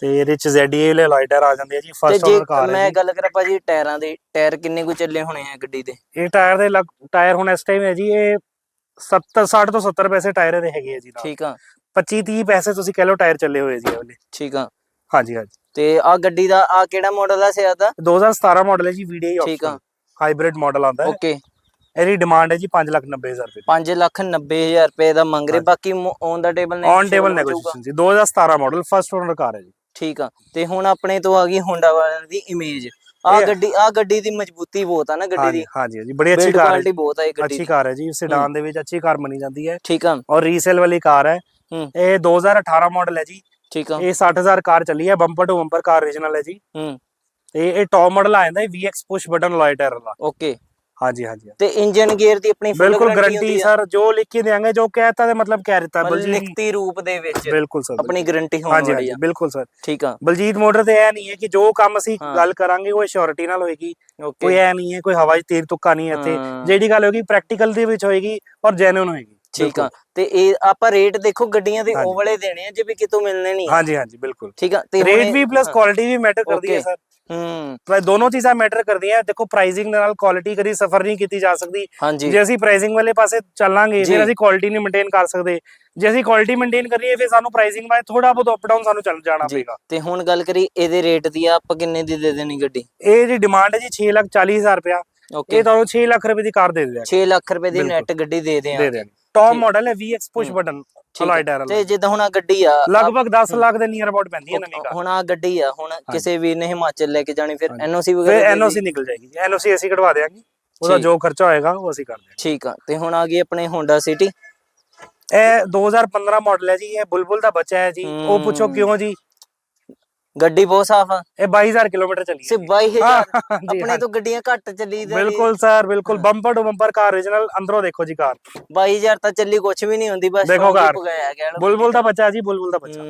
ਤੇ ਇਹਦੇ ਚ ZDA ਵਾਲੇ ਲਾਈਟਰ ਆ ਜਾਂਦੇ ਆ ਜੀ ਜੇ ਓਨਰ ਕਾਰ ਹੈ ਮੈਂ ਗੱਲ ਕਰਾਂ ਭਾਜੀ ਟਾਇਰਾਂ ਦੇ ਟਾਇਰ ਕਿੰਨੇ ਕੁ ਚੱਲੇ ਹੋਣੇ ਆ ਗੱਡੀ ਦੇ? ਇਹ ਟਾਇਰ ਦੇ ਲੱਗ ਟਾਇਰ ਹੁਣ ਇਸ ਟਾਈਮ ਹੈ ਜੀ ਇਹ 70 60 ਤੋਂ 70 ਪੈਸੇ ਟਾਇਰ ਦੇ ਹੈਗੇ ਆ ਜੀ ਠੀਕ ਆ। 25 30 ਪੈਸੇ ਤੁਸੀਂ ਕਹਿ ਲਓ ਟਾਇਰ ਚੱਲੇ ਹੋਏ ਜੀ ਵਾਲੇ। ਠੀਕ ਆ। ਹਾਂਜੀ ਹਾਂਜੀ। ਤੇ ਆ ਗੱਡੀ ਦਾ ਆ ਕਿਹੜਾ ਮਾਡਲ ਆ ਸਿਆ ਦਾ? 2017 ਮਾਡਲ ਹੈ ਜੀ VDI ਠੀਕ ਆ। ਹਾਈਬ੍ਰਿਡ ਮਾਡਲ ਆਉਂਦਾ ਹੈ। ਓਕੇ ਇਹਦੀ ਡਿਮਾਂਡ ਹੈ ਜੀ 590000 ਰੁਪਏ 5 ਲੱਖ 90000 ਰੁਪਏ ਦਾ ਮੰਗ ਰਹੇ। ਬਾਕੀ ਔਨ ਦਾ ਟੇਬਲ ਔਨ ਟੇਬਲ ਨੈਗੋਸ਼ੀਏਸ਼ਨ ਜੀ। 2017 ਮਾਡਲ ਫਰਸਟ ਓਨਰ ਕਾਰ ਹੈ ਜੀ। ਠੀਕ ਆ। ਤੇ ਹੁਣ ਆਪਣੇ ਤੋਂ ਆ ਗਈ ਹੋਂਡਾ ਵਾਲਿਆਂ ਦੀ ਇਮੇਜ ਆ ਇਹ- ਗੱਡੀ ਆ ਗੱਡੀ ਦੀ ਮਜ਼ਬੂਤੀ ਬਹੁਤ ਆ ਨਾ ਗੱਡੀ ਦੀ। ਹਾਂਜੀ ਹਾਂਜੀ। ਬੜੀ ਅੱਛੀ ਕਾਰ ਹੈ ਕੁਆਲਿਟੀ। ਬਹੁਤ ਆ ਇਹ ਗੱਡੀ ਅੱਛੀ ਕਾਰ ਹੈ ਜੀ। ਸਿਡਾਨ ਦੇ ਵਿੱਚ ਅੱਛੀ ਕਾਰ ਮੰਨੀ ਜਾਂਦੀ ਹੈ। ਠੀਕ ਆ। ਔਰ ਰੀਸੇਲ ਵਾਲੀ ਕਾਰ ਹੈ। ਇਹ 2018 ਮਾਡਲ ਹੈ ਜੀ। ਠੀਕ ਆ। ਇਹ 60000 ਕਾਰ ਚੱਲੀ ਹੈ। Bumper to bumper car original ਹੈ ਜੀ। ਹੂੰ। ਤੇ ਇਹ ਟੌਪ ਮਾਡਲ ਆ ਜਾਂਦਾ ਹੈ। VX push button light tyre ਵਾਲਾ। ਓਕੇ ਹਾਂਜੀ ਹਾਂਜੀ ਤੇ ਇੰਜਨ ਗੇਅਰ ਦੀ ਆਪਣੀ full ਬਿਲਕੁਲ ਗਾਰੰਟੀ ਹੁੰਦੀ ਆ? ਸਰ ਜੋ ਲਿਖ ਕੇ ਦੇਾਂਗੇ ਜੋ ਕਹਿਤਾ ਤੇ ਮਤਲਬ ਕਹਿ ਦਿੱਤਾ ਮਤਲਬ ਬਲਜੀਤ ਲਿਖਤੀ ਰੂਪ ਦੇ ਵਿੱਚ ਬਿਲਕੁਲ ਸਰ ਆਪਣੀ ਗਾਰੰਟੀ ਹੋਣ ਹਾਂਜੀ ਵਾਲੀ ਹਾਂਜੀ ਆ। ਬਿਲਕੁਲ ਸਰ। ਠੀਕ ਆ। ਬਲਜੀਤ ਮੋਟਰ ਤੇ ਇਹ ਨਹੀਂ ਹੈ ਕਿ ਜੋ ਕੰਮ ਅਸੀਂ ਹਾਂ। ਗੱਲ ਕਰਾਂਗੇ ਉਹ ਸ਼ੋਰਿਟੀ ਨਾਲ ਹੋਏਗੀ। ਕੋਈ ਓਕੇ ਐ ਨਹੀਂ ਹੈ ਕੋਈ ਹਵਾ 'ਚ ਤੀਰ ਤੁੱਕਾ ਨਹੀਂ ਹੈ ਇੱਥੇ। ਹਾਂ। ਜਿਹੜੀ ਗੱਲ ਹੋਏਗੀ ਪ੍ਰੈਕਟੀਕਲ ਦੇ ਵਿੱਚ ਹੋਏਗੀ ਔਰ ਜੈਨੂਇਨ ਹੋਏਗੀ। ਠੀਕ ਆ। ਤੇ ਇਹ ਆਪਾਂ ਰੇਟ ਦੇਖੋ ਗੱਡੀਆਂ ਦੇ ਹਾਂਜੀ। ਉਹ ਵਾਲੇ ਦੇਣੇ ਆ ਜਿਵੇਂ ਕਿਤੋਂ ਮਿਲਣੇ ਨਹੀਂ ਹਾਂਜੀ ਹਾਂਜੀ ਬਿਲਕੁਲ। ਠੀਕ ਆ ਤੇ ਰੇਟ ਵੀ ਪਲੱਸ ਕੁਆਲਿਟੀ ਵੀ ਮੈਟਰ ਕਰਦੀ ਹੈ Okay. ਸਰ। ਹੂੰ। ਪਰ ਦੋਨੋਂ ਚੀਜ਼ਾਂ ਮੈਟਰ ਕਰਦੀਆਂ। ਦੇਖੋ ਪ੍ਰਾਈਸਿੰਗ ਦੇ ਨਾਲ ਕੁਆਲਿਟੀ ਕਦੀ ਸਫਰ ਨਹੀਂ ਕੀਤੀ ਜਾ ਸਕਦੀ। ਜੇ ਅਸੀਂ ਪ੍ਰਾਈਸਿੰਗ ਵਾਲੇ ਪਾਸੇ ਚੱਲਾਂਗੇ। ਫਿਰ ਅਸੀਂ ਕੁਆਲਿਟੀ ਨਹੀਂ ਮੇਨਟੇਨ ਕਰ ਸਕਦੇ। ਜੇ ਅਸੀਂ ਕੁਆਲਿਟੀ ਮੇਨਟੇਨ ਕਰੀਏ ਫਿਰ ਸਾਨੂੰ ਪ੍ਰਾਈਸਿੰਗ ਵਾਲੇ ਥੋੜਾ ਬਹੁਤ ਅਪ ਡਾਊਨ ਸਾਨੂੰ ਚੱਲ ਜਾਣਾ ਪਏਗਾ। ਤੇ ਹੁਣ ਗੱਲ ਕਰੀ ਇਹਦੇ ਰੇਟ ਦੀ ਆ, ਆਪਾਂ ਕਿੰਨੇ ਦੀ ਦੇ ਦੇਣੀ ਗੱਡੀ? ਇਹ ਜੀ ਡਿਮਾਂਡ ਹੈ ਜੀ 6 ਲੱਖ 40 ਹਜ਼ਾਰ ਰੁਪਇਆ। ਓਕੇ ਇਹ ਤੁਹਾਨੂੰ 6 ਲੱਖ ਰੁਪਏ ਦੀ ਕਾਰ ਦੇ ਦਿਆਂਗੇ 6 ਲੱਖ ਰੁਪਏ ਦੀ। ਨੈਟ ਗੱਡੀ ਦੇ ਦੇ ਦੇ ਦੇਣਗੇ ਟੌਪ। ਮਾਡਲ ਹੈ VX push. Button. Alloy tyre ਤੇ ਜਿੱਦਾਂ ਹੁਣ ਆ ਗੱਡੀ ਆ ਲਗਭਗ 10 ਹੂੰ। ਲੱਖ ਦੇ ਨੀਅਰ ਅਬਾਊਟ ਪੈਂਦੀ ਹੈ ਨਵੀਂ ਕਾਰ ਹੁਣ ਆ ਗੱਡੀ ਆ ਹੁਣ ਕਿਸੇ ਵੀਰ ਨੇ ਹਿਮਾਚਲ ਲੈ ਕੇ ਜਾਣੀ ਫਿਰ। ਐਨਓਸੀ ਫਿਰ ਵਗੈਰਾ ਦੇ ਐਨਓਸੀ? ਨਿਕਲ ਜਾਏਗੀ ਐਨਓਸੀ ਅਸੀਂ ਕਢਵਾ ਦੇਾਂਗੇ ਉਹਦਾ। ਜੋ ਖਰਚਾ ਹੋਏਗਾ ਉਹ ਅਸੀਂ ਕਰ ਦੇਾਂਗੇ ਠੀਕ ਆ ਤੇ ਹੁਣ ਆ ਗਈ ਆਪਣੇ ਹੋਂਡਾ ਸਿਟੀ ਇਹ 2015 ਮਾਡਲ ਹੈ ਜੀ ਇਹ ਬੁਲਬੁਲ ਦਾ ਬੱਚਾ ਹੈ ਜੀ ਉਹ ਪੁੱਛੋ। ਕਿਉਂ ਜੀ ਗੱਡੀ ਬਹੁਤ ਸਾਫ਼ ਆ। ਇਹ 22000 ਕਿਲੋਮੀਟਰ ਚੱਲੀ ਜੀ। 22000 ਹਾਂ, ਜੀ, ਆਪਣੇ। ਤੋਂ ਗੱਡੀਆਂ ਘੱਟ ਚੱਲੀ ਦਾ ਬਿਲਕੁਲ ਸਰ ਬਿਲਕੁਲ। Bumper to bumper car original ਅੰਦਰੋਂ ਦੇਖੋ ਜੀ ਕਾਰ। 22000 ਤਾਂ ਚੱਲੀ ਕੁਛ ਵੀ ਨਹੀਂ ਹੁੰਦੀ ਬਸ ਦੇਖੋ ਲੋ। ਬੁਲਬੁਲ ਦਾ ਬੱਚਾ ਜੀ ਬੁਲਬੁਲ ਦਾ ਬੱਚਾ।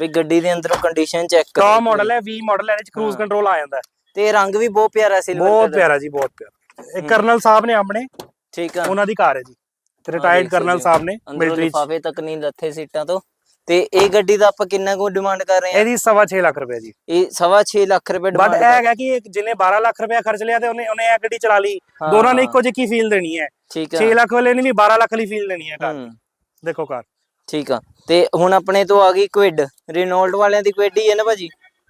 ਵੀ ਗੱਡੀ ਦੇ ਅੰਦਰੋਂ ਕੰਡੀਸ਼ਨ ਚੈੱਕ ਟੌਪ ਮਾਡਲ ਹੈ 20 ਮਾਡਲ ਹੈ ਇਹਦੇ ਚ ਕਰੂਜ਼। ਕੰਟਰੋਲ ਆ ਜਾਂਦਾ। ਤੇ ਰੰਗ ਵੀ ਬਹੁਤ ਪਿਆਰਾ ਸਿਲਵਰ ਬਹੁਤ ਪਿਆਰਾ ਜੀ ਬਹੁਤ ਪਿਆਰਾ। ਇਹ। ਕਰਨਲ ਸਾਹਿਬ ਨੇ ਆਪਣੇ। ਠੀਕ ਆ। ਉਹਨਾਂ ਦੀ ਕਾਰ ਹੈ ਜੀ। Retired colonel. ਸਾਹਿਬ ਨੇ ਮਿਲਟਰੀ ਲਿਫਾਫੇ ਤੱਕ ਨਹੀਂ ਲੱਥੇ ਸੀਟਾਂ ਤੋਂ। ਤੇ ਇਹ ਗੱਡੀ ਦਾ ਆਪਾਂ ਕਿੰਨਾ ਕੁ ਡਿਮਾਂਡ ਕਰ ਰਹੇ ਹਾਂ? ਇਹਦੀ ਸਵਾ ਛੇ ਲੱਖ ਰੁਪਏ ਜੀ। ਇਹ ਸਵਾ ਛੇ ਲੱਖ ਰੁਪਏ ਬਟ ਡਿਮਾਂਡ ਇਹ ਹੈਗਾ ਕਿ ਇਹ ਜਿਹਨੇ 12 ਲੱਖ ਰੁਪਏ ਖਰਚ ਲਿਆ ਤੇ ਉਹਨੇ ਉਹਨੇ ਇਹ ਗੱਡੀ ਚਲਾ ਲਈ। ਦੋਨਾਂ ਨੇ ਇੱਕੋ ਜਿਹੀ ਫੀਲ ਦੇਣੀ ਹੈ? ਠੀਕ 6 ਆ ਲੱਖ ਵਾਲੇ ਨੇ ਵੀ 12 ਲੱਖ ਲਈ ਫੀਲ ਦੇਣੀ ਹੈ ਕਾਰ। ਹੂੰ, ਦੇਖੋ ਕਾਰ। ਠੀਕ ਆ। ਤੇ ਹੁਣ ਆਪਣੇ ਤੋਂ ਆ ਗਈ ਕੁਇਡ ਰੇਨੋਲਡ ਵਾਲਿਆਂ ਦੀ ਕੁਇਡ ਹੀ ਹੈ ਨਾ ਭਾਜੀ?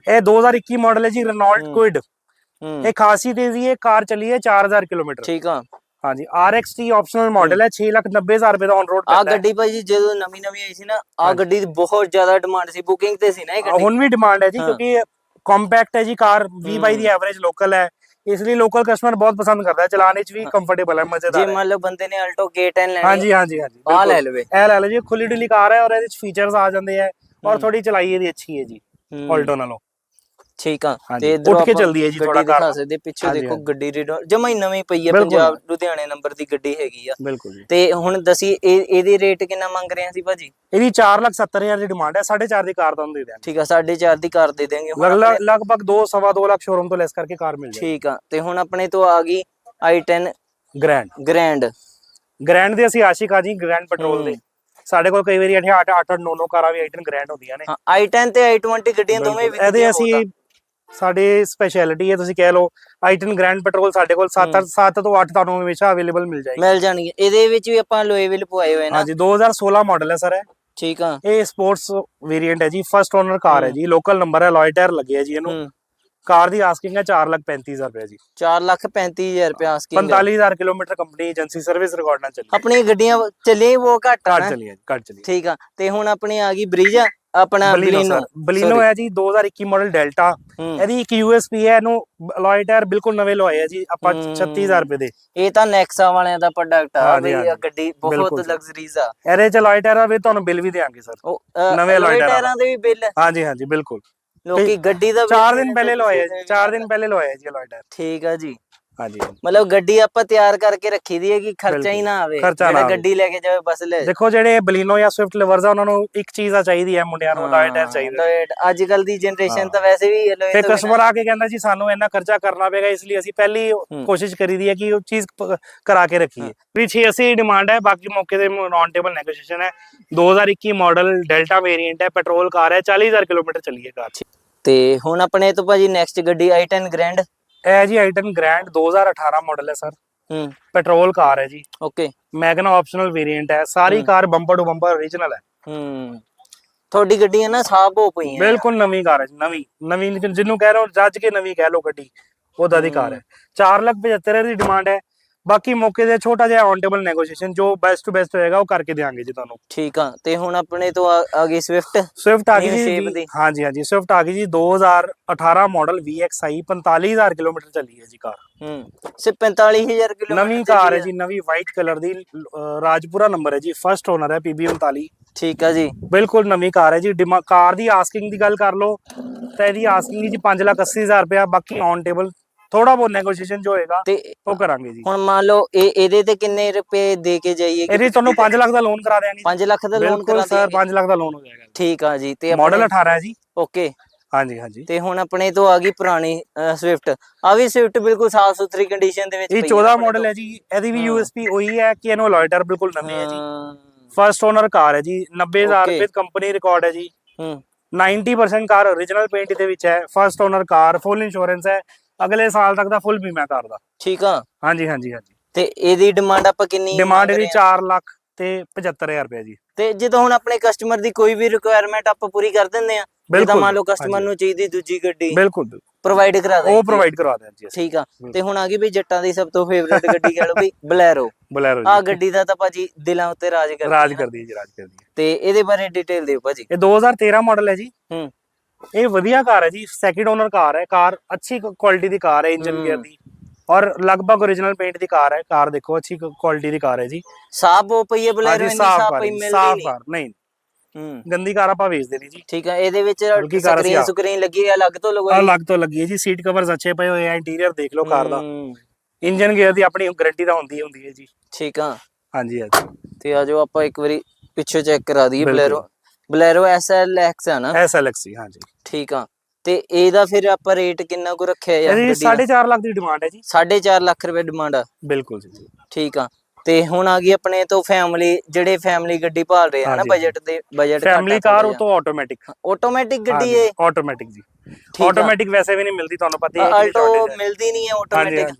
ਇਹ 2021 ਮਾਡਲ ਹੈ ਜੀ ਰੈਨੋਲਟ ਹੂੰ। ਕੁਇਡ ਹੂੰ। ਇਹ ਖਾਸੀਅਤ ਇਹ ਜੀ ਇਹ ਕਾਰ ਚੱਲੀ ਹੈ 4000 ਕਿਲੋਮੀਟਰ। ਠੀਕ ਆ। ਹਾਂਜੀ RXT ਆਪਸ਼ਨਲ ਮਾਡਲ ਹੈ 690000 ਰੁਪਏ ਦਾ ਔਨ ਰੋਡ ਆ ਗੱਡੀ ਭਾਜੀ ਜਦੋਂ ਨਵੀਂ ਨਵੀਂ ਆਈ ਸੀ ਨਾ ਆ। ਗੱਡੀ ਦੀ ਬਹੁਤ ਜ਼ਿਆਦਾ ਡਿਮਾਂਡ ਸੀ ਬੁਕਿੰਗ ਤੇ ਸੀ ਨਾ ਇਹ ਗੱਡੀ ਹੁਣ ਵੀ ਡਿਮਾਂਡ ਹੈ ਜੀ। ਕਿਉਂਕਿ ਕੰਪੈਕਟ ਹੈ ਜੀ ਕਾਰ 20 ਬਾਈ ਦੀ। ਐਵਰੇਜ ਲੋਕਲ ਹੈ ਇਸ ਲਈ ਲੋਕਲ ਕਸਟਮਰ ਬਹੁਤ ਪਸੰਦ ਕਰਦਾ ਹੈ ਚਲਾਉਣ ਵਿੱਚ ਵੀ। ਕੰਫਰਟੇਬਲ ਹੈ ਜੇ ਮਜ਼ੇਦਾਰ ਹੈ ਮੰਨ ਲਓ ਬੰਦੇ ਨੇ ਅਲਟੋ K10 ਲੈਣੀ ਹਾਂਜੀ ਹਾਂਜੀ ਹਾਂਜੀ ਆ ਲੈ। ਲਵੇ ਇਹ ਲੈ ਲਓ ਜੀ ਖੁੱਲੀ ਡੁੱਲੀ ਕਾਰ ਹੈ ਔਰ ਇਹਦੇ ਵਿੱਚ ਫੀਚਰਸ ਆ ਜਾਂਦੇ ਹੈ ਔਰ। ਥੋੜੀ ਚਲਾਈ ਇਹਦੀ ਅੱਛੀ ਹੈ ਜੀ ਆਲਟੋ ਨਾਲੋਂ ਠੀਕ ਆ। ਤੇ ਇੱਧਰੋਂ ਉੱਠ ਕੇ ਚੱਲਦੀ ਹੈ ਜੀ ਥੋੜਾ ਦਿਖਾ ਕਾਰ। ਸਕਦੇ ਪਿੱਛੇ ਦੇਖੋ। ਗੱਡੀ ਜਮਾ ਹੀ ਨਵੀਂ ਪਈ ਹੈ। ਪੰਜਾਬ ਲੁਧਿਆਣੇ ਨੰਬਰ ਦੀ ਗੱਡੀ ਹੈਗੀ ਆ। ਬਿਲਕੁਲ ਜੀ। ਤੇ ਹੁਣ ਦਸੀ ਇਹ ਇਹਦੀ ਰੇਟ ਕਿੰਨਾ ਮੰਗ ਰਹੇ ਸੀ ਭਾਜੀ? ਇਹਦੀ 470000 ਦੀ ਡਿਮਾਂਡ ਹੈ 4.5 ਦੀ ਕਾਰ ਤੁਹਾਨੂੰ ਦੇ ਦਿਆਂਗੇ। ਠੀਕ ਆ 4.5 ਦੀ ਕਰ ਦੇ ਦੇਂਗੇ ਲਗਭਗ 2 ਸਵਾ 2 ਲੱਖ ਸ਼ੋਰੂਮ ਤੋਂ ਲੈਸ ਕਰਕੇ ਕਾਰ ਮਿਲ ਜਾਏਗੀ। ਠੀਕ ਆ ਤੇ ਹੁਣ ਆਪਣੇ ਤੋਂ ਆ ਗਈ i10 ਗ੍ਰੈਂਡ ਗ੍ਰੈਂਡ ਗ੍ਰੈਂਡ ਦੇ ਅਸੀਂ ਆਸ਼ਿਕ ਆ ਜੀ ਗ੍ਰੈਂਡ ਪੈਟਰੋਲ ਦੇ। ਸਾਡੇ ਕੋਲ ਕਈ ਵਾਰੀ 8 8 8 9 9 ਕਾਰਾਂ ਵੀ 8 ਗ੍ਰੈਂਡ ਹੁੰਦੀਆਂ ਨੇ। ਹਾਂ i10 ਤੇ i20 ਗੱਡੀਆਂ ਦੋਵੇਂ ਬਿਲਕੁਲ। ਇਹਦੇ ਅਸੀਂ ਸਾਡੇ ਸਪੈਸ਼ਲਿਟੀ ਹੈ ਤੁਸੀਂ ਕਹਿ ਲਓ i10 ਗ੍ਰੈਂਡ ਪੈਟਰੋਲ ਸਾਡੇ ਕੋਲ 7 ਹੂੰ। 7 ਤੋਂ 8 ਤੁਹਾਨੂੰ ਹਮੇਸ਼ਾ ਅਵੇਲੇਬਲ ਮਿਲ ਜਾਏਗੀ। ਮਿਲ ਜਾਣਗੇ। ਇਹਦੇ ਵਿੱਚ ਵੀ ਆਪਾਂ ਲੋਏ ਵਿਲ ਪਵਾਏ ਹੋਏ ਨਾ। ਹਾਂਜੀ 2016 ਮਾਡਲ ਹੈ ਸਰ ਇਹ। ਠੀਕ ਆ। ਇਹ ਸਪੋਰਟਸ ਵੇਰੀਐਂਟ ਹੈ ਜੀ ਫਰਸਟ ਓਨਰ ਕਾਰ ਹੈ। ਜੀ ਲੋਕਲ ਨੰਬਰ ਹੈ ਲੋਏ ਟਾਇਰ ਲੱਗੇ ਹੈ ਜੀ ਇਹਨੂੰ। ਕਾਰ ਦੀ ਆਸਕਿੰਗ ਹੈ 435000 ਰੁਪਏ ਜੀ। 4 ਲੱਖ 35000 ਰੁਪਏ asking 45000 kilometre company agency service record ਨਾਲ ਚੱਲੀ ਆਪਣੀ ਗੱਡੀਆਂ ਚੱਲੇ ਉਹ ਘੱਟ ਆ ਕਾਰ ਨਾ ਚੱਲੀ ਹੈ ਕਾਰ ਚੱਲੀ ਠੀਕ ਆ। ਤੇ ਹੁਣ ਆਪਣੀ ਆ ਗਈ ਬਰੀਜਾ ਆਪਣਾ ਬਲੀਨੋ ਬਲੀਨੋ. ਹੈ ਜੀ 2021 ਮਾਡਲ ਡੈਲਟਾ ਇਹਦੀ ਇੱਕ ਯੂਐਸਪੀ ਹੈ ਇਹਨੂੰ ਅਲੋਏ ਟਾਇਰ ਬਿਲਕੁਲ ਨਵੇਂ ਲਵਾਏ ਆ ਜੀ ਆਪਾਂ ਹੂੰ। 36000 ਰੁਪਏ ਦੇ। ਇਹ ਤਾਂ ਨੈਕਸਾ ਵਾਲਿਆਂ ਦਾ ਪ੍ਰੋਡਕਟ ਆ ਬਈ ਇਹ। ਗੱਡੀ ਬਹੁਤ। ਲਗਜ਼ਰੀਜ਼ ਆ। ਇਹਦੇ ਚ ਅਲੋਏ ਟਾਇਰ ਆ ਵੀ ਤੁਹਾਨੂੰ ਬਿੱਲ ਵੀ ਦੇਾਂਗੇ ਸਰ। ਨਵੇਂ alloy ਟਾਇਰਾਂ ਦੇ ਵੀ ਬਿੱਲ। ਹਾਂਜੀ ਹਾਂਜੀ ਬਿਲਕੁਲ। ਲੋਕੀ ਗੱਡੀ ਦਾ 4 bill ਦਿਨ ਪਹਿਲੇ ਲਵਾਏ ਆ ਜੀ 4 ਦਿਨ ਪਹਿਲੇ ਲਵਾਏ ਆ ਜੀ ਅਲੋਏ ਟਾਇਰ ਠੀਕ ਆ ਜੀ। ਹਾਂਜੀ। ਮਤਲਬ ਗੱਡੀ ਆਪਾਂ ਤਿਆਰ ਕਰਕੇ ਰੱਖੀ ਦੀ ਹੈ ਕਿ ਖਰਚਾ ਹੀ। ਨਾ ਆਵੇ ਖਰਚਾ ਨਾ। ਗੱਡੀ ਲੈ ਕੇ ਜਾਵੇ ਬਸ ਲੈ ਦੇਖੋ ਜਿਹੜੇ ਬਲੀਨੋ ਜਾਂ ਸਵਿਫਟ ਲਵਰਸ ਆ ਉਹਨਾਂ ਨੂੰ ਇੱਕ ਚੀਜ਼ ਆ ਚਾਹੀਦੀ ਹੈ ਮੁੰਡਿਆਂ ਨੂੰ ਅਲੋਏ ਟਾਇਰ ਚਾਹੀਦਾ ਅੱਜ ਕੱਲ ਦੀ ਜਨਰੇਸ਼ਨ। ਤਾਂ ਵੈਸੇ ਵੀ ਫਿਰ ਤੋਂ ਕਸਟਮਰ ਆ ਕੇ ਕਹਿੰਦਾ ਜੀ ਸਾਨੂੰ ਇੰਨਾ ਖਰਚਾ ਕਰਨਾ ਪਏਗਾ ਇਸ ਲਈ ਅਸੀਂ ਪਹਿਲੀ ਕੋਸ਼ਿਸ਼ ਕਰੀਦੀ ਹੈ ਕਿ ਉਹ ਚੀਜ਼ ਕਰਾ ਕੇ ਰੱਖੀਏ ਵੀ 680 ਡਿਮਾਂਡ ਹੈ ਬਾਕੀ ਮੌਕੇ ਤੇ ਨੌਨ ਟੇਬਲ ਨੈਗੋਸ਼ੀਏਸ਼ਨ ਹੈ 2021 ਮਾਡਲ ਡੈਲਟਾ ਵੇਰੀਐਂਟ ਹੈ ਪੈਟਰੋਲ ਕਾਰ ਹੈ 40000 ਕਿਲੋਮੀਟਰ ਚੱਲੀ ਹੈ ਕਾਰ ਤੇ ਹੁਣ ਆਪਣੇ ਤੋਂ ਭਾਜੀ ਨੈਕਸਟ ਗੱਡੀ i10 ਗ੍ਰੈਂਡ ਇਹ ਜੀ ਆਈਟਨ ਗ੍ਰੈਂਡ 2018 ਮਾਡਲ ਹੈ ਸਰ। ਹੂੰ। ਪੈਟਰੋਲ ਕਾਰ ਹੈ ਜੀ। ਓਕੇ ਮੈਗਨਾ ਆਪਸ਼ਨਲ ਵੇਰੀਐਂਟ ਹੈ। ਸਾਰੀ ਹੂੰ। Car bumper to bumper origignal ਹੈ। ਹੂੰ। ਤੁਹਾਡੀ ਗੱਡੀਆਂ ਨਾ ਸਾਫ਼ ਹੋ ਪਈਆਂ ਬਿਲਕੁਲ ਨਵੀਂ ਕਾਰ ਹੈ ਜੀ, ਨਵੀਂ। ਨਵੀਂ ਜਿਹਨੂੰ- ਕਹਿ ਰਹੇ ਹੋ ਰੱਜ ਕੇ ਨਵੀਂ ਕਹਿ ਲਓ ਗੱਡੀ ਉਹਦਾ ਦੀ ਕਾਰ ਹੈ। 475000 ਦੀ ਡਿਮਾਂਡ ਹੈ। ਬਾਕੀ ਮੌਕੇ ਤੇ ਛੋਟਾ ਜਿਹਾ ਔਨ ਟੇਬਲ ਨੈਗੋਸ਼ੀਏਸ਼ਨ ਜੋ ਬੈਸਟ ਟੂ ਬੈਸਟ ਹੋਏਗਾ ਉਹ ਕਰਕੇ ਦੇਵਾਂਗੇ ਜੀ ਤੁਹਾਨੂੰ। ਠੀਕ ਆ ਤੇ ਹੁਣ ਆਪਣੇ ਤੋਂ ਆ ਆ ਗਈ ਸਵਿਫਟ ਸਵਿਫਟ ਆ ਗਈ New ਜੀ। shape ਦੀ। ਹਾਂਜੀ ਹਾਂਜੀ ਸਵਿਫਟ ਆ ਗਈ ਜੀ। 2018 ਮਾਡਲ VXI 45000 ਕਿਲੋਮੀਟਰ ਚੱਲੀ ਹੈ ਜੀ ਕਾਰ। ਹੂੰ ਸੇ 45000 ਕਿਲੋਮੀਟਰ ਨਵੀਂ ਕਾਰ ਹੈ ਜੀ ਨਵੀਂ ਵਾਈਟ ਕਲਰ ਦੀ ਅਹ, ਰਾਜਪੁਰਾ ਨੰਬਰ ਹੈ ਜੀ। ਫਰਸਟ ਓਨਰ ਹੈ PB39 ਠੀਕ ਆ ਜੀ। ਬਿਲਕੁਲ ਨਵੀਂ ਕਾਰ ਹੈ ਜੀ। ਡਿਮਾ- ਕਾਰ ਦੀ ਆਸਕਿੰਗ ਦੀ ਗੱਲ ਕਰ ਲਓ ਤਾਂ ਇਹਦੀ ਆਸਕਿੰਗ ਜੀ 580000 ਰੁਪਇਆ ਬਾਕੀ ਔਨ ਟੇਬਲ ਥੋੜਾ ਬਹੁਤ ਨੈਗੋਸ਼ੀਏਸ਼ਨ ਜੋ ਹੋਏਗਾ ਤੇ ਉਹ ਕਰਾਂਗੇ ਜੀ। ਹੁਣ ਮੰਨ ਲਓ ਇਹ ਇਹਦੇ ਤੇ ਕਿੰਨੇ ਰੁਪਏ ਦੇ ਕੇ ਜਾਈਏ ਇਹਦੀ ਤੁਹਾਨੂੰ 5 ਲੱਖ ਦਾ ਲੋਨ ਕਰਾ ਦੇਵਾਂਗੇ 5 ਲੱਖ ਦਾ ਲੋਨ ਕਰਾ ਸਰ ਦਿਆਂਗੇ। 5 ਲੱਖ ਦਾ ਲੋਨ ਹੋ ਜਾਏਗਾ ਠੀਕ ਆ ਜੀ ਤੇ ਮਾਡਲ ਆਪਣੇ 18 ਹੈ ਜੀ। ਓਕੇ ਹਾਂਜੀ ਹਾਂਜੀ। ਤੇ ਹੁਣ ਆਪਣੇ ਤੋਂ ਆ ਗਈ ਪੁਰਾਣੀ ਸਵਿਫਟ ਆ ਵੀ ਸਵਿਫਟ ਬਿਲਕੁਲ ਸਾਫ਼ ਸੁਥਰੀ ਕੰਡੀਸ਼ਨ ਦੇ ਵਿੱਚ ਇਹ ਪਈ 14 ਆਪਣੇ ਮਾਡਲ। ਹੈ ਜੀ ਇਹਦੀ ਵੀ। ਯੂਐਸਪੀ ਉਹੀ ਹੈ ਕਿ ਇਹਨੂੰ ਲੋਇਟਰ ਬਿਲਕੁਲ ਨਵੀਂ ਹੈ ਜੀ। ਫਰਸਟ ਓਨਰ ਕਾਰ ਹੈ ਜੀ 90000 Okay. ਰੁਪਏ ਕੰਪਨੀ ਰਿਕਾਰਡ ਹੈ ਜੀ। ਹੂੰ। 90% ਕਾਰ origignal ਪੇਂਟ ਦੇ ਵਿੱਚ ਹੈ first owner car full insurance ਹੈ। ਅਗਲੇ ਸਾਲ ਤੱਕ ਦਾ ਫੁੱਲ ਬੀਮਾ ਕਾਰ ਦਾ ਠੀਕ ਆ। ਹਾਂਜੀ ਹਾਂਜੀ ਹਾਂਜੀ। ਤੇ ਇਹਦੀ ਡਿਮਾਂਡ ਆਪਾਂ ਕਿੰਨੀ ਡਿਮਾਂਡ ਇਹਦੀ ਰਹੇ ਹਾਂ? 4 ਲੱਖ ਤੇ 75000 ਰੁਪਏ ਜੀ। ਤੇ ਜਦੋਂ ਹੁਣ ਆਪਣੇ ਕਸਟਮਰ ਦੀ ਕੋਈ ਵੀ ਰਿਕੁਆਇਰਮੈਂਟ ਆਪਾਂ ਪੂਰੀ ਕਰ ਦਿੰਦੇ ਆ ਜਿੱਦਾਂ ਮੰਨ ਲਓ ਕਸਟਮਰ। ਨੂੰ ਚਾਹੀਦੀ ਦੂਜੀ ਗੱਡੀ ਬਿਲਕੁਲ। ਪ੍ਰੋਵਾਈਡ ਕਰਾ ਦੇ ਉਹ ਪ੍ਰੋਵਾਈਡ ਕਰਵਾ ਦਿਆਂ ਜੀ ਠੀਕ ਆ। ਤੇ ਹੁਣ ਆ ਗਈ ਵੀ ਜੱਟਾਂ ਦੀ ਸਭ ਤੋਂ ਫੇਵਰੇਟ ਗੱਡੀ ਕਹ ਲਓ ਵੀ ਬਲੈਰੋ ਬਲੈਰੋ ਆ ਗੱਡੀ ਦਾ ਤਾਂ ਭਾਜੀ ਦਿਲਾਂ ਉੱਤੇ ਰਾਜ ਕਰਦੀ ਰਾਜ। ਕਰਦੀ ਹੈ ਜੀ ਰਾਜ ਕਰਦੀ ਹੈ ਤੇ ਇਹਦੇ ਬਾਰੇ ਡਿਟੇਲ ਦਿਓ ਭਾਜੀ। ਇਹ 2013 ਮਾਡਲ ਹੈ ਜੀ। ਹੂੰ। ਇਹ ਵਧੀਆ ਕਾਰ ਹੈ ਜੀ ਸੈਕਿੰਡ ਓਨਰ ਕਾਰ ਹੈ ਕਾਰ ਅੱਛੀ ਕੁਆਲਿਟੀ ਦੀ ਕਾਰ ਹੈ ਇੰਜਨ ਹੂੰ। ਗੇਅਰ ਦੀ ਔਰ ਲਗਭਗ origignal ਪੇਂਟ ਦੀ ਕਾਰ ਹੈ ਕਾਰ ਦੇਖੋ ਅੱਛੀ ਕੁਆਲਿਟੀ ਦੀ ਕਾਰ ਹੈ ਜੀ। ਸਾਫ਼ ਹੋ ਪਈ ਹੈ ਬਲੈਰੋ ਇੰਨੀ ਸਾਫ਼ ਸਾਫ਼ ਪਈ ਹੈ ਮਿਲਦੀ ਸਾਫ਼ ਨਹੀਂ। ਕਾਰ ਨਹੀਂ। ਹੂੰ। ਗੰਦੀ ਕਾਰ ਆਪਾਂ ਵੇਚਦੇ ਨਹੀਂ ਜੀ। ਠੀਕ ਆ ਇਹਦੇ ਵਿੱਚ ਸਕਰੀਨ ਸਕਰੀਨ ਲੱਗੀ ਹੈ ਅਲੱਗ ਤੋਂ ਲਗਵਾਈ। ਲੱਗ ਤੋਂ ਲੱਗੀ ਹੈ ਜੀ ਸੀਟ ਕਵਰਸ ਅੱਛੇ ਪਏ ਹੋਏ ਆ ਇੰਟੀਰੀਅਰ ਦੇਖ ਲਓ ਕਾਰ ਦਾ। ਹੂੰ, ਇੰਜਨ ਗੇਅਰ ਦੀ ਆਪਣੀ ਗਾਰੰਟੀ ਤਾਂ ਹੁੰਦੀ ਹੀ ਹੁੰਦੀ ਹੈ ਜੀ। ਠੀਕ ਆ। ਹਾਂਜੀ ਹਾਂਜੀ। ਤੇ ਆਜੋ ਆਪਾਂ ਇੱਕ ਵਾਰੀ ਪਿੱਛੇ ਚੈੱਕ ਕਰਾ ਦਈਏ। ਬਲੈਰੋ। ਬਲੈਰੋ ਐਸਐਲਐਕਸ ਆ ਨਾ? ਐਸਐਲਐਕਸੀ ਹਾਂਜੀ। ਠੀਕ ਆ। ਤੇ ਇਹਦਾ ਫਿਰ ਆਪਾਂ ਰੇਟ ਕਿੰਨਾ ਕੁ ਰੱਖਿਆ ਯਾਰ ਇਹਦੀ ਗੱਡੀ ਦਾ 4.5 ਲੱਖ ਦੀ ਡਿਮਾਂਡ ਹੈ ਜੀ। 4.5 ਲੱਖ ਰੁਪਏ ਡਿਮਾਂਡ ਆ। ਬਿਲਕੁਲ ਜੀ ਠੀਕ ਆ। ਤੇ ਹੁਣ ਆ ਗਈ ਆਪਣੇ ਤੋਂ ਫੈਮਿਲੀ ਜਿਹੜੇ ਫੈਮਿਲੀ ਗੱਡੀ ਭਾਲ ਰਹੇ ਆ ਨਾ। ਬਜਟ ਦੇ ਬਜਟ ਫੈਮਿਲੀ ਕਾਰ ਉਹ ਤੋਂ ਆਟੋਮੈਟਿਕ ਆਟੋਮੈਟਿਕ ਗੱਡੀ ਏ ਆਟੋਮੈਟਿਕ ਜੀ। ਆਟੋਮੈਟਿਕ ਵੈਸੇ ਵੀ ਨਹੀਂ ਮਿਲਦੀ ਤੁਹਾਨੂੰ ਪਤਾ ਹੀ ਹੈ ਆਲਟੋ ਹੈ। ਮਿਲਦੀ ਨਹੀਂ ਹੈ ਆਟੋਮੈਟਿਕ।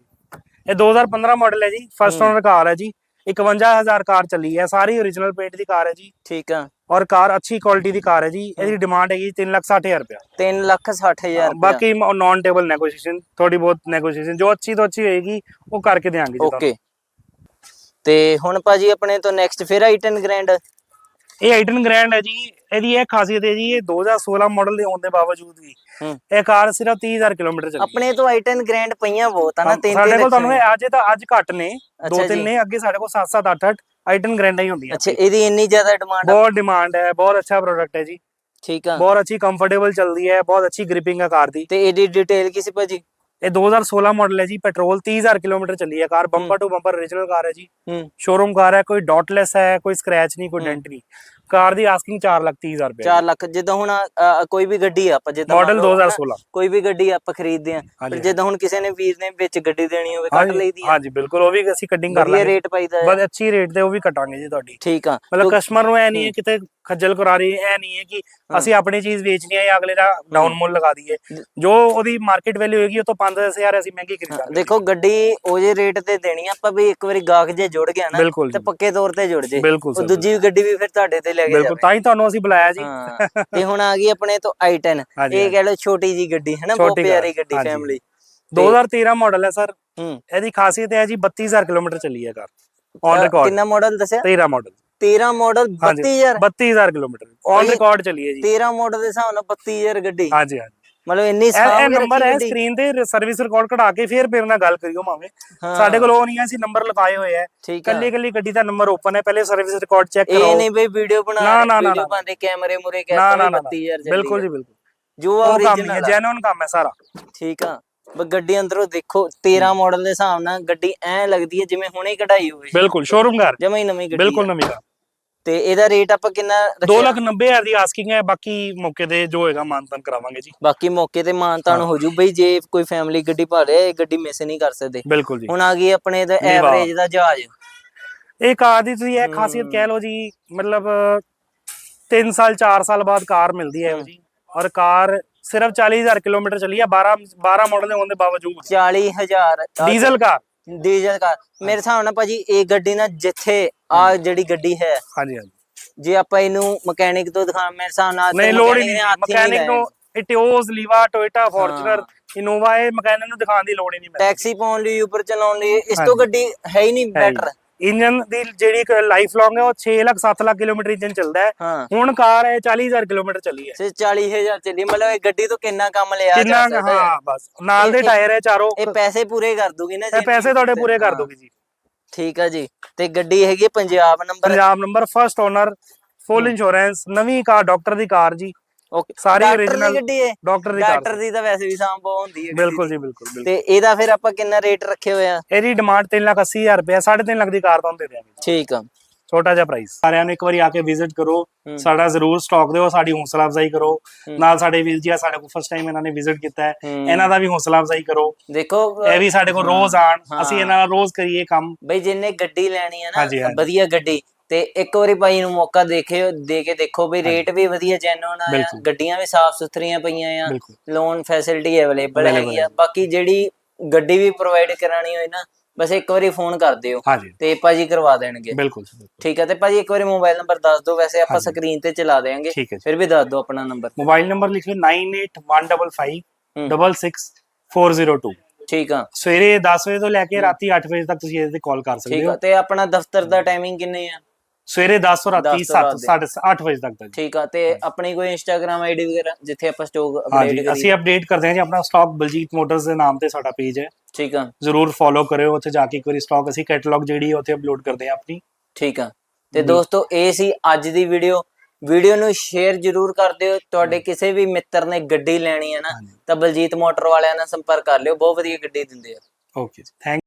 ਇਹ 2015 ਮਾਡਲ ਹੈ ਜੀ ਫਸਟ ਹੂੰ। ਓਨਰ ਕਾਰ ਹੈ ਜੀ। 51000 ਕਾਰ ਚੱਲੀ ਹੈ ਸਾਰੀ origignal ਪੇਂਟ ਦੀ ਕਾਰ ਹੈ ਜੀ। ਠੀਕ ਆ। ਔਰ ਕਾਰ ਅੱਛੀ ਕੁਆਲਿਟੀ ਦੀ ਕਾਰ ਹੈ ਜੀ ਇਹਦੀ ਡਿਮਾਂਡ ਹੈਗੀ 360000 ਰੁਪਏ 3 ਲੱਖ 60000 ਬਾਕੀ ਨਾਨ ਟੇਬਲ ਨੈਗੋਸ਼ੀਏਸ਼ਨ ਥੋੜੀ ਬਹੁਤ ਨੈਗੋਸ਼ੀਏਸ਼ਨ ਜੋ ਅੱਛੀ ਤੋਂ ਅੱਛੀ ਹੋਏਗੀ ਉਹ ਕਰਕੇ ਦੇਵਾਂਗੇ ਜੀ ਓਕੇ ਤੇ ਹੁਣ ਭਾਜੀ ਆਪਣੇ ਤੋਂ ਨੈਕਸਟ ਫਿਰ i10 ਗ੍ਰੈਂਡ ਇਹ ਆਈਟਨ ਗ੍ਰੈਂਡ ਹੈ ਜੀ ਇਹਦੀ ਇਹ ਖਾਸੀਅਤ ਹੈ ਜੀ ਇਹ 2016 ਮਾਡਲ ਦੇ ਹੋਣ ਦੇ ਬਾਵਜੂਦ ਵੀ। ਇਹ ਕਾਰ ਸਿਰਫ 30000 ਕਿਲੋਮੀਟਰ ਚੱਲੀ। ਆਪਣੇ ਤੋਂ i10 ਗ੍ਰੈਂਡ ਪਈਆਂ ਬਹੁਤ ਆ ਨਾ ਤਿੰਨ ਸਾਡੇ ਕੋਲ ਤੁਹਾਨੂੰ ਅੱਜ ਤਾਂ ਅੱਜ ਘੱਟ ਨੇ ਦੋ। ਤਿੰਨ ਨੇ ਅੱਗੇ ਸਾਡੇ ਕੋਲ 7 7 8 8 ਆਈਟਨ ਗ੍ਰੈਂਡਾਂ ਹੀ ਹੁੰਦੀਆਂ ਅੱਛਾ ਇਹਦੀ ਇੰਨੀ ਜ਼ਿਆਦਾ ਡਿਮਾਂਡ ਬਹੁਤ ਡਿਮਾਂਡ ਹੈ ਬਹੁਤ ਅੱਛਾ ਪ੍ਰੋਡਕਟ ਹੈ ਜੀ। ਠੀਕ ਆ। ਬਹੁਤ ਅੱਛੀ ਕੰਫਰਟੇਬਲ ਚੱਲਦੀ ਹੈ ਬਹੁਤ ਅੱਛੀ ਗ੍ਰਿਪਿੰਗ ਹੈ ਕਾਰ ਦੀ। ਤੇ ਇਹਦੀ ਡਿਟੇਲ ਕੀ ਸੀ ਭਾਜੀ? ਇਹ 2016 ਮਾਡਲ ਹੈ ਜੀ ਪੈਟਰੋਲ 30000 ਕਿਲੋਮੀਟਰ ਚੱਲੀ ਹੈ car bumper to bumper origignal car ਹੈ ਜੀ। ਹੂੰ। ਸ਼ੋਰੂਮ ਕਾਰ ਹੈ ਕੋਈ ਡਾਟਲੈਸ ਹੈ ਕੋਈ ਸਕ੍ਰੈਚ ਨਹੀਂ ਕੋਈ ਹੂੰ। ਡੈਂਟ ਨਹੀਂ। ਕਾਰ ਦੀ ਆਸਕਿੰਗ 4 ਲੱਖ 30000 ਰੁਪਏ 4 ਲੱਖ ਜਿੱਦਾਂ ਹੁਣ ਅ, ਕੋਈ ਵੀ ਗੱਡੀ ਆ ਆਪਾਂ ਜਿੱਦਾਂ ਮਾਡਲ ਮੰਨ ਲਓ ਨਾ, 2016 ਕੋਈ ਵੀ ਗੱਡੀ ਆਪਾਂ ਖਰੀਦਦੇ ਆ ਪਰ ਹਾਂਜੀ। ਜਿੱਦਾਂ ਹੁਣ ਕਿਸੇ ਨੇ ਵੀਰ ਨੇ ਵਿੱਚ ਗੱਡੀ ਦੇਣੀ ਹੋਵੇ ਕੱਟ ਹਾਂਜੀ ਲਈਦੀ ਆ। ਹਾਂਜੀ ਬਿਲਕੁਲ ਉਹ ਵੀ ਅਸੀਂ ਕਟਿੰਗ ਕਰ ਵਧੀਆ ਲਾਂਗੇ। ਰੇਟ ਪਾਈਦਾ ਬਹੁਤ ਅੱਛੀ ਰੇਟ ਤੇ ਉਹ ਵੀ ਕਟਾਂਗੇ ਜੀ ਤੁਹਾਡੀ। ਠੀਕ ਆ। ਮਤਲਬ ਕਸਟਮਰ ਨੂੰ ਐ ਨਹੀਂ ਹੂੰ। ਕਿਤੇ ਖੱਜਲ ਕਰਾ ਰਹੀ ਐ ਨਹੀਂ ਹੈ ਕਿ। ਅਸੀਂ ਆਪਣੀ ਚੀਜ਼ ਵੇਚਣੀ ਹੈ ਜਾਂ ਅਗਲੇ ਦਾ ਡਾਊਨ ਮੁੱਲ ਲਗਾ ਦਈਏ। ਜ- ਉਹਦੀ ਮਾਰਕੀਟ ਵੈਲਿਊ ਹੋਏਗੀ ਉਹ ਤੋਂ 5000 ਅਸੀਂ ਮਹਿੰਗੀ ਖਰੀਦਾਂਗੇ ਦੇਖੋ ਗੱਡੀ ਉਹ ਜੇ ਰੇਟ ਤੇ ਦੇਣੀ ਆ, ਆਪਾਂ ਵੀ ਇੱਕ ਵਾਰੀ ਗਾਹਕ ਜੇ ਜੁੜ ਗਿਆ ਨਾ ਤੇ ਪੱਕੇ ਤੌਰ ਤੇ ਜੁੜ ਜੇ। ਉਹ ਦੂਜੀ ਵੀ ਗੱਡੀ ਵੀ ਫਿਰ ਤੁਹਾਡੇ ਤੇ ਲੈ ਕੇ ਬਿਲਕੁਲ ਤਾਂ ਹੀ ਤੁਹਾਨੂੰ ਅਸੀਂ ਬੁਲਾਇਆ ਜੀ। ਤੇ ਹੁਣ ਆ ਗਈ ਆਪਣੇ ਤੋਂ i10 ਹਾਂਜੀ, ਇਹ। ਕਹਿ ਲਓ ਛੋਟੀ ਜੀ ਗੱਡੀ ਹੈ ਨਾ ਬਹੁਤ ਪਿਆਰੀ ਗੱਡੀ। ਫੈਮਿਲੀ 2013 ਮਾਡਲ ਹੈ ਸਰ। ਇਹਦੀ ਖਾਸੀਅਤ ਹੈ ਜੀ 32000 ਕਿਲੋਮੀਟਰ ਚੱਲੀ ਹੈ ਕਾਰ। ਔਨ ਰਿਕਾਰਡ ਕਿੰਨਾ ਮਾਡਲ ਦੱਸਿਆ? 13 ਮਾਡਲ 13 ਮਾਡਲ ਹਾਂਜੀ। 32000 32000 ਕਿਲੋਮੀਟਰ। ਔਨ ਰਿਕਾਰਡ ਚੱਲੀ ਹੈ ਜੀ। 13 ਮਾਡਲ ਦੇ ਹਿਸਾਬ ਨਾਲ 32000 ਗੱਡੀ। ਹਾਂਜੀ ਹਾਂਜੀ। ਮਤਲਬ ਇੰਨੀ ਇਹ ਸਾਫ਼ ਇਹ ਨੰਬਰ ਹੈ ਸਕਰੀਨ ਤੇ ਸਰਵਿਸ ਰਿਕਾਰਡ ਕਢਾ ਕੇ ਫਿਰ ਮੇਰੇ ਨਾਲ ਗੱਲ ਕਰਿਓ ਹਾਂ। ਸਾਡੇ ਕੋਲ ਉਹ ਨਹੀਂ ਹੈ ਅਸੀਂ ਨੰਬਰ ਲਗਾਏ ਹੋਏ ਆ। ਕੱਲੀ ਕੱਲੀ ਗੱਡੀ ਦਾ ਨੰਬਰ ਓਪਨ ਹੈ ਪਹਿਲੇ ਸਰਵਿਸ ਰਿਕਾਰਡ ਚੈੱਕ ਇਹ ਕਰਾਓ। ਨਹੀਂ ਬਈ ਵੀਡੀਓ ਬਣਾ ਨਾ, ਨਾ, ਨਾ, ਵੀਡੀਓ। ਬਣਦੇ ਕੈਮਰੇ ਮੁਰੇ ਕਹਿੰਦੇ ਨਾ ਨਾ 32000 ਚੱਲੀ ਬਿਲਕੁਲ। ਜੀ ਬਿਲਕੁਲ। ਜੋ ਨਹੀਂ ਹੈ। ਜੈਨੂਨ ਕੰਮ ਹੈ ਸਾਰਾ। ਠੀਕ ਆ। ਬ ਗੱਡੀ ਅੰਦਰੋਂ ਦੇਖੋ 13 ਮਾਡਲ ਦੇ ਹਿਸਾਬ ਨਾਲ ਗੱਡੀ ਐ ਲੱਗਦੀ ਹੈ ਜਿਵੇਂ ਹੁਣੇ ਕਢਾਈ ਹੋਵੇ ਬਿਲਕੁਲ ਸ਼ੋਰੂਮ ਘਰ। ਜਮਾ ਹੀ ਨਵੀਂ ਗੱਡੀ ਬਿਲਕੁਲ। ਨਵੀਂ ਕਾਰ ਤੇ ਇਹਦਾ ਰੇਟ ਆਪਾਂ ਕਿੰਨਾ 2 ਰੱਖਿਆ? ਲੱਖ 90 ਹਜ਼ਾਰ ਦੀ ਆਸਕਿੰਗ ਹੈ ਬਾਕੀ ਮੌਕੇ ਤੇ ਜੋ ਹੋਏਗਾ ਮਾਨਤਨ ਕਰਾਵਾਂਗੇ ਜੀ। ਬਾਕੀ ਮੌਕੇ ਤੇ ਮਾਨਤਾਨ ਹਾਂ। ਜੂ ਬਈ ਜੇ ਕੋਈ ਫੈਮਿਲੀ ਗੱਡੀ ਭਾਲੇ ਇਹ ਗੱਡੀ ਮਿਸ ਨਹੀਂ ਕਰ ਸਕਦੇ। ਬਿਲਕੁਲ ਜੀ। ਹੁਣ ਆ ਗਈ ਆਪਣੇ ਦਾ। ਐਵਰੇਜ ਦਾ ਜਹਾਜ਼। ਇਹ ਕਾਰ ਦੀ ਤੁਸੀਂ ਇਹ ਖਾਸੀਅਤ। ਕਹਿ ਲਓ ਜੀ ਮਤਲਬ 3 ਸਾਲ 4 ਸਾਲ ਬਾਅਦ ਕਾਰ ਮਿਲਦੀ ਹੈ ਜੀ। ਔਰ ਕਾਰ ਸਿਰਫ 40000 ਕਿਲੋਮੀਟਰ ਚੱਲੀ ਹੈ 12 12 ਮਾਡਲ ਦੇ ਹੋਣ ਦੇ ਬਾਵਜੂਦ। 40000 ਡੀਜ਼ਲ ਕਾਰ। ਡੀਜ਼ਲ ਕਾਰ ਮੇਰੇ ਹਿਸਾਬ ਨਾਲ ਭਾਜੀ ਇਹ ਗੱਡੀ ਨਾ ਜਿੱਥੇ ਆ ਜਿਹੜੀ ਗੱਡੀ ਹੈ ਹਾਂਜੀ ਹਾਂਜੀ। ਜੇ ਆਪਾਂ ਇਹਨੂੰ ਮਕੈਨਿਕ ਤੋਂ ਦਿਖਾ ਮੇਰੇ ਹਿਸਾਬ ਨਾਲ ਨਹੀਂ ਲੋੜ ਹੀ ਨਹੀਂ। ਮਕੈਨਿਕ। ਨੂੰ Etios Liva Toyota Fortuner Innova ਇਹ ਮਕੈਨਿਕ ਨੂੰ ਦਿਖਾਉਣ ਦੀ ਲੋੜ ਹੀ ਨਹੀਂ। ਟੈਕਸੀ ਪਾਉਣ ਲਈ ਉੱਪਰ ਚਲਾਉਣ ਲਈ ਇਸ ਤੋਂ। ਗੱਡੀ ਹੈ ਹੀ ਨਹੀਂ ਬੈਟਰ ਇੰਜਨ ਦੀ ਜਿਹੜੀ ਲਾਈਫ ਲੌਂਗ ਹੈ ਉਹ 6 ਲੱਖ 7 ਲੱਖ ਕਿਲੋਮੀਟਰ ਇੰਜਨ ਚੱਲਦਾ ਹੈ। ਹਾਂ। ਹੁਣ ਕਾਰ ਹੈ 40000 ਕਿਲੋਮੀਟਰ ਚੱਲੀ ਹੈ। ਸੇ 40000 ਚੱਲੀ ਮਤਲਬ ਇਹ ਗੱਡੀ ਤੋਂ ਕਿੰਨਾ ਕੰਮ ਲਿਆ ਜਾ ਕਿੰਨਾ ਸਕਦਾ ਹੈ। ਹਾਂ ਬਸ। ਨਾਲ ਦੇ ਇਹ- ਟਾਇਰ ਹੈ ਚਾਰੋਂ। ਇਹ ਪੈਸੇ ਪੂਰੇ ਕਰ ਦੂਗੀ ਨਾ ਇਹ ਜੀ? ਪੈਸੇ ਤੁਹਾਡੇ ਪੂਰੇ ਕਰ ਹਾਂ, ਦੋਗੇ ਜੀ। ਠੀਕ ਆ ਜੀ। ਤੇ ਗੱਡੀ ਹੈਗੀ ਹੈ Punjab number? Punjab number first owner full insurance ਨਵੀਂ ਕਾਰ ਡਾਕਟਰ ਦੀ ਕਾਰ ਜੀ। ਓਕੇ ਸਾਰੀ original ਗੱਡੀ ਹੈ ਡਾਕਟਰ ਦੀ ਕਾਰ ਡਾਕਟਰ ਦੀ ਤਾਂ ਵੈਸੇ ਵੀ ਸਾਂਭ ਬਹੁਤ ਹੁੰਦੀ ਹੈ ਬਿਲਕੁਲ। ਜੀ ਬਿਲਕੁਲ ਬਿਲਕੁਲ। ਤੇ ਇਹਦਾ ਫਿਰ ਆਪਾਂ ਕਿੰਨਾ ਰੇਟ ਰੱਖੇ ਹੋਏ ਆ? ਇਹਦੀ ਡਿਮਾਂਡ 380000 ਰੁਪਏ 3.5 ਲੱਖ ਦੀ ਕਾਰ ਤੁਹਾਨੂੰ ਦੇ ਦਿਆਂਗੇ। ਠੀਕ ਆ। ਛੋਟਾ ਜਿਹਾ ਪ੍ਰਾਈਸ ਸਾਰਿਆਂ ਨੂੰ ਇੱਕ ਵਾਰੀ ਆ ਕੇ ਵਿਜ਼ਿਟ ਕਰੋ। ਸਾਡਾ ਜ਼ਰੂਰ ਸਟਾਕ ਦਿਓ ਸਾਡੀ ਹੌਸਲਾ ਅਫਜ਼ਾਈ ਕਰੋ। ਨਾਲ ਸਾਡੇ ਵੀਰ ਜੀ ਆ ਸਾਡੇ ਕੋਲ ਫਸਟ ਟਾਈਮ ਇਹਨਾਂ ਨੇ ਵਿਜ਼ਿਟ ਕੀਤਾ ਹੈ। ਇਹਨਾਂ ਦਾ ਵੀ ਹੌਸਲਾ ਅਫਜ਼ਾਈ ਕਰੋ। ਦੇਖੋ ਇਹ ਵੀ ਸਾਡੇ ਕੋਲ ਰੋਜ਼ ਆਣ। ਅਸੀਂ ਇਹਨਾਂ ਨਾਲ ਰੋਜ਼ ਕਰੀਏ ਕੰਮ। ਬਈ ਜਿੰਨੇ ਗੱਡੀ ਲੈਣੀ ਹੈ ਨਾ। ਵਧੀਆ ਗੱਡੀ। ਤੇ ਇੱਕ ਵਾਰੀ ਭਾਈ ਨੂੰ ਮੌਕਾ ਦੇਖਿਓ ਦੇ ਕੇ ਦੇਖੋ ਵੀ ਰੇਟ ਵੀ ਵਧੀਆ ਜੈਨੂਨ ਆ ਬਿਲਕੁਲ। ਗੱਡੀਆਂ ਵੀ ਸਾਫ਼ ਸੁਥਰੀਆਂ ਪਈਆਂ ਆ ਬਿਲਕੁਲ। ਲੋਨ ਫੈਸਿਲਿਟੀ ਅਵੇਲੇਬਲ Available ਹੈਗੀ ਆ। ਹੈ। ਬਾਕੀ ਜਿਹੜੀ ਗੱਡੀ ਵੀ ਪ੍ਰੋਵਾਈਡ ਕਰਾਣੀ ਹੋਏ ਨਾ ਬਸ ਇੱਕ ਵਾਰੀ ਫੋਨ ਕਰ ਦਿਓ ਹਾਂਜੀ। ਤੇ ਭਾਜੀ ਕਰਵਾ ਦੇਣਗੇ। ਬਿਲਕੁਲ ਜੀ, ਬਿਲਕੁਲ। ਠੀਕ ਹੈ ਤੇ ਭਾਜੀ ਇੱਕ ਵਾਰੀ ਮੋਬਾਈਲ ਨੰਬਰ ਦੱਸ ਦਿਓ ਵੈਸੇ ਆਪਾਂ ਹਾਂਜੀ। ਸਕਰੀਨ ਤੇ ਚਲਾ ਠੀਕ ਹੈ ਜੀ। ਫਿਰ ਵੀ ਦੱਸ ਦਿਓ ਆਪਣਾ ਨੰਬਰ ਮੋਬਾਈਲ ਨੰਬਰ ਲਿਖਿਓ 981556 ਹੂੰ। 66402 ਠੀਕ ਆ। ਸਵੇਰੇ 10 ਵਜੇ ਤੋਂ ਲੈ ਕੇ ਰਾਤੀ 8 ਵਜੇ ਤੱਕ ਤੁਸੀਂ ਇਹਦੇ ਤੇ ਕਾਲ ਕਰ ਸਕਦੇ ਠੀਕ ਹੋ। ਆ ਤੇ ਆਪਣਾ ਦਫ਼ਤਰ ਦਾ ਟਾਈਮਿੰਗ ਕਿੰਨੇ ਆ? ਸਵੇਰੇ 10 ਤੋਂ ਰਾਤੀ 10 ਤੋਂ ਰਾਤ। 7 8 ਵਜੇ ਤੱਕ ਦਾ ਜੀ। ਠੀਕ ਆ ਤੇ ਆਪਣੀ ਕੋਈ ਇੰਸਟਾਗ੍ਰam ਆਈਡੀ ਵਗੈਰਾ ਜਿੱਥੇ ਆਪਾਂ ਸਟਾਕ ਅਪਡੇਟ ਕਰੀਏ? ਅਸੀਂ ਅਪਡੇਟ ਕਰਦੇ ਹਾਂ ਜੀ ਆਪਣਾ ਸਟਾਕ ਬਲਜੀਤ ਮੋਟਰਸ ਦੇ ਨਾਮ ਤੇ ਸਾਡਾ ਪੇਜ ਹੈ। ਠੀਕ ਆ। ਜ਼ਰੂਰ ਫੋਲੋ ਕਰਿਓ ਉੱਥੇ ਜਾ ਕੇ ਇੱਕ ਵਾਰੀ ਸਟਾਕ ਅਸੀਂ ਕੈਟਲੌਗ ਜਿਹੜੀ ਹੈ ਉੱਥੇ ਅਪਲੋਡ ਕਰਦੇ ਹਾਂ ਆਪਣੀ। ਠੀਕ ਆ। ਤੇ ਦੋਸਤੋ ਇਹ ਸੀ ਅੱਜ ਦੀ ਵੀਡੀਓ ਵੀਡੀਓ ਨੂੰ ਸ਼ੇਅਰ ਜਰੂਰ ਕਰ ਦਿਓ। ਤੁਹਾਡੇ ਕਿਸੇ ਵੀ ਮਿੱਤਰ ਨੇ ਗੱਡੀ ਲੈਣੀ ਹੈ ਨਾ। ਤਾਂ ਬਲਜੀਤ ਮੋਟਰ ਵਾਲਿਆਂ ਨਾਲ ਸੰਪਰਕ ਕਰ ਲਿਓ। ਬਹੁਤ ਵਧੀਆ ਗੱਡੀ ਦਿੰਦੇ ਆ। Okay thank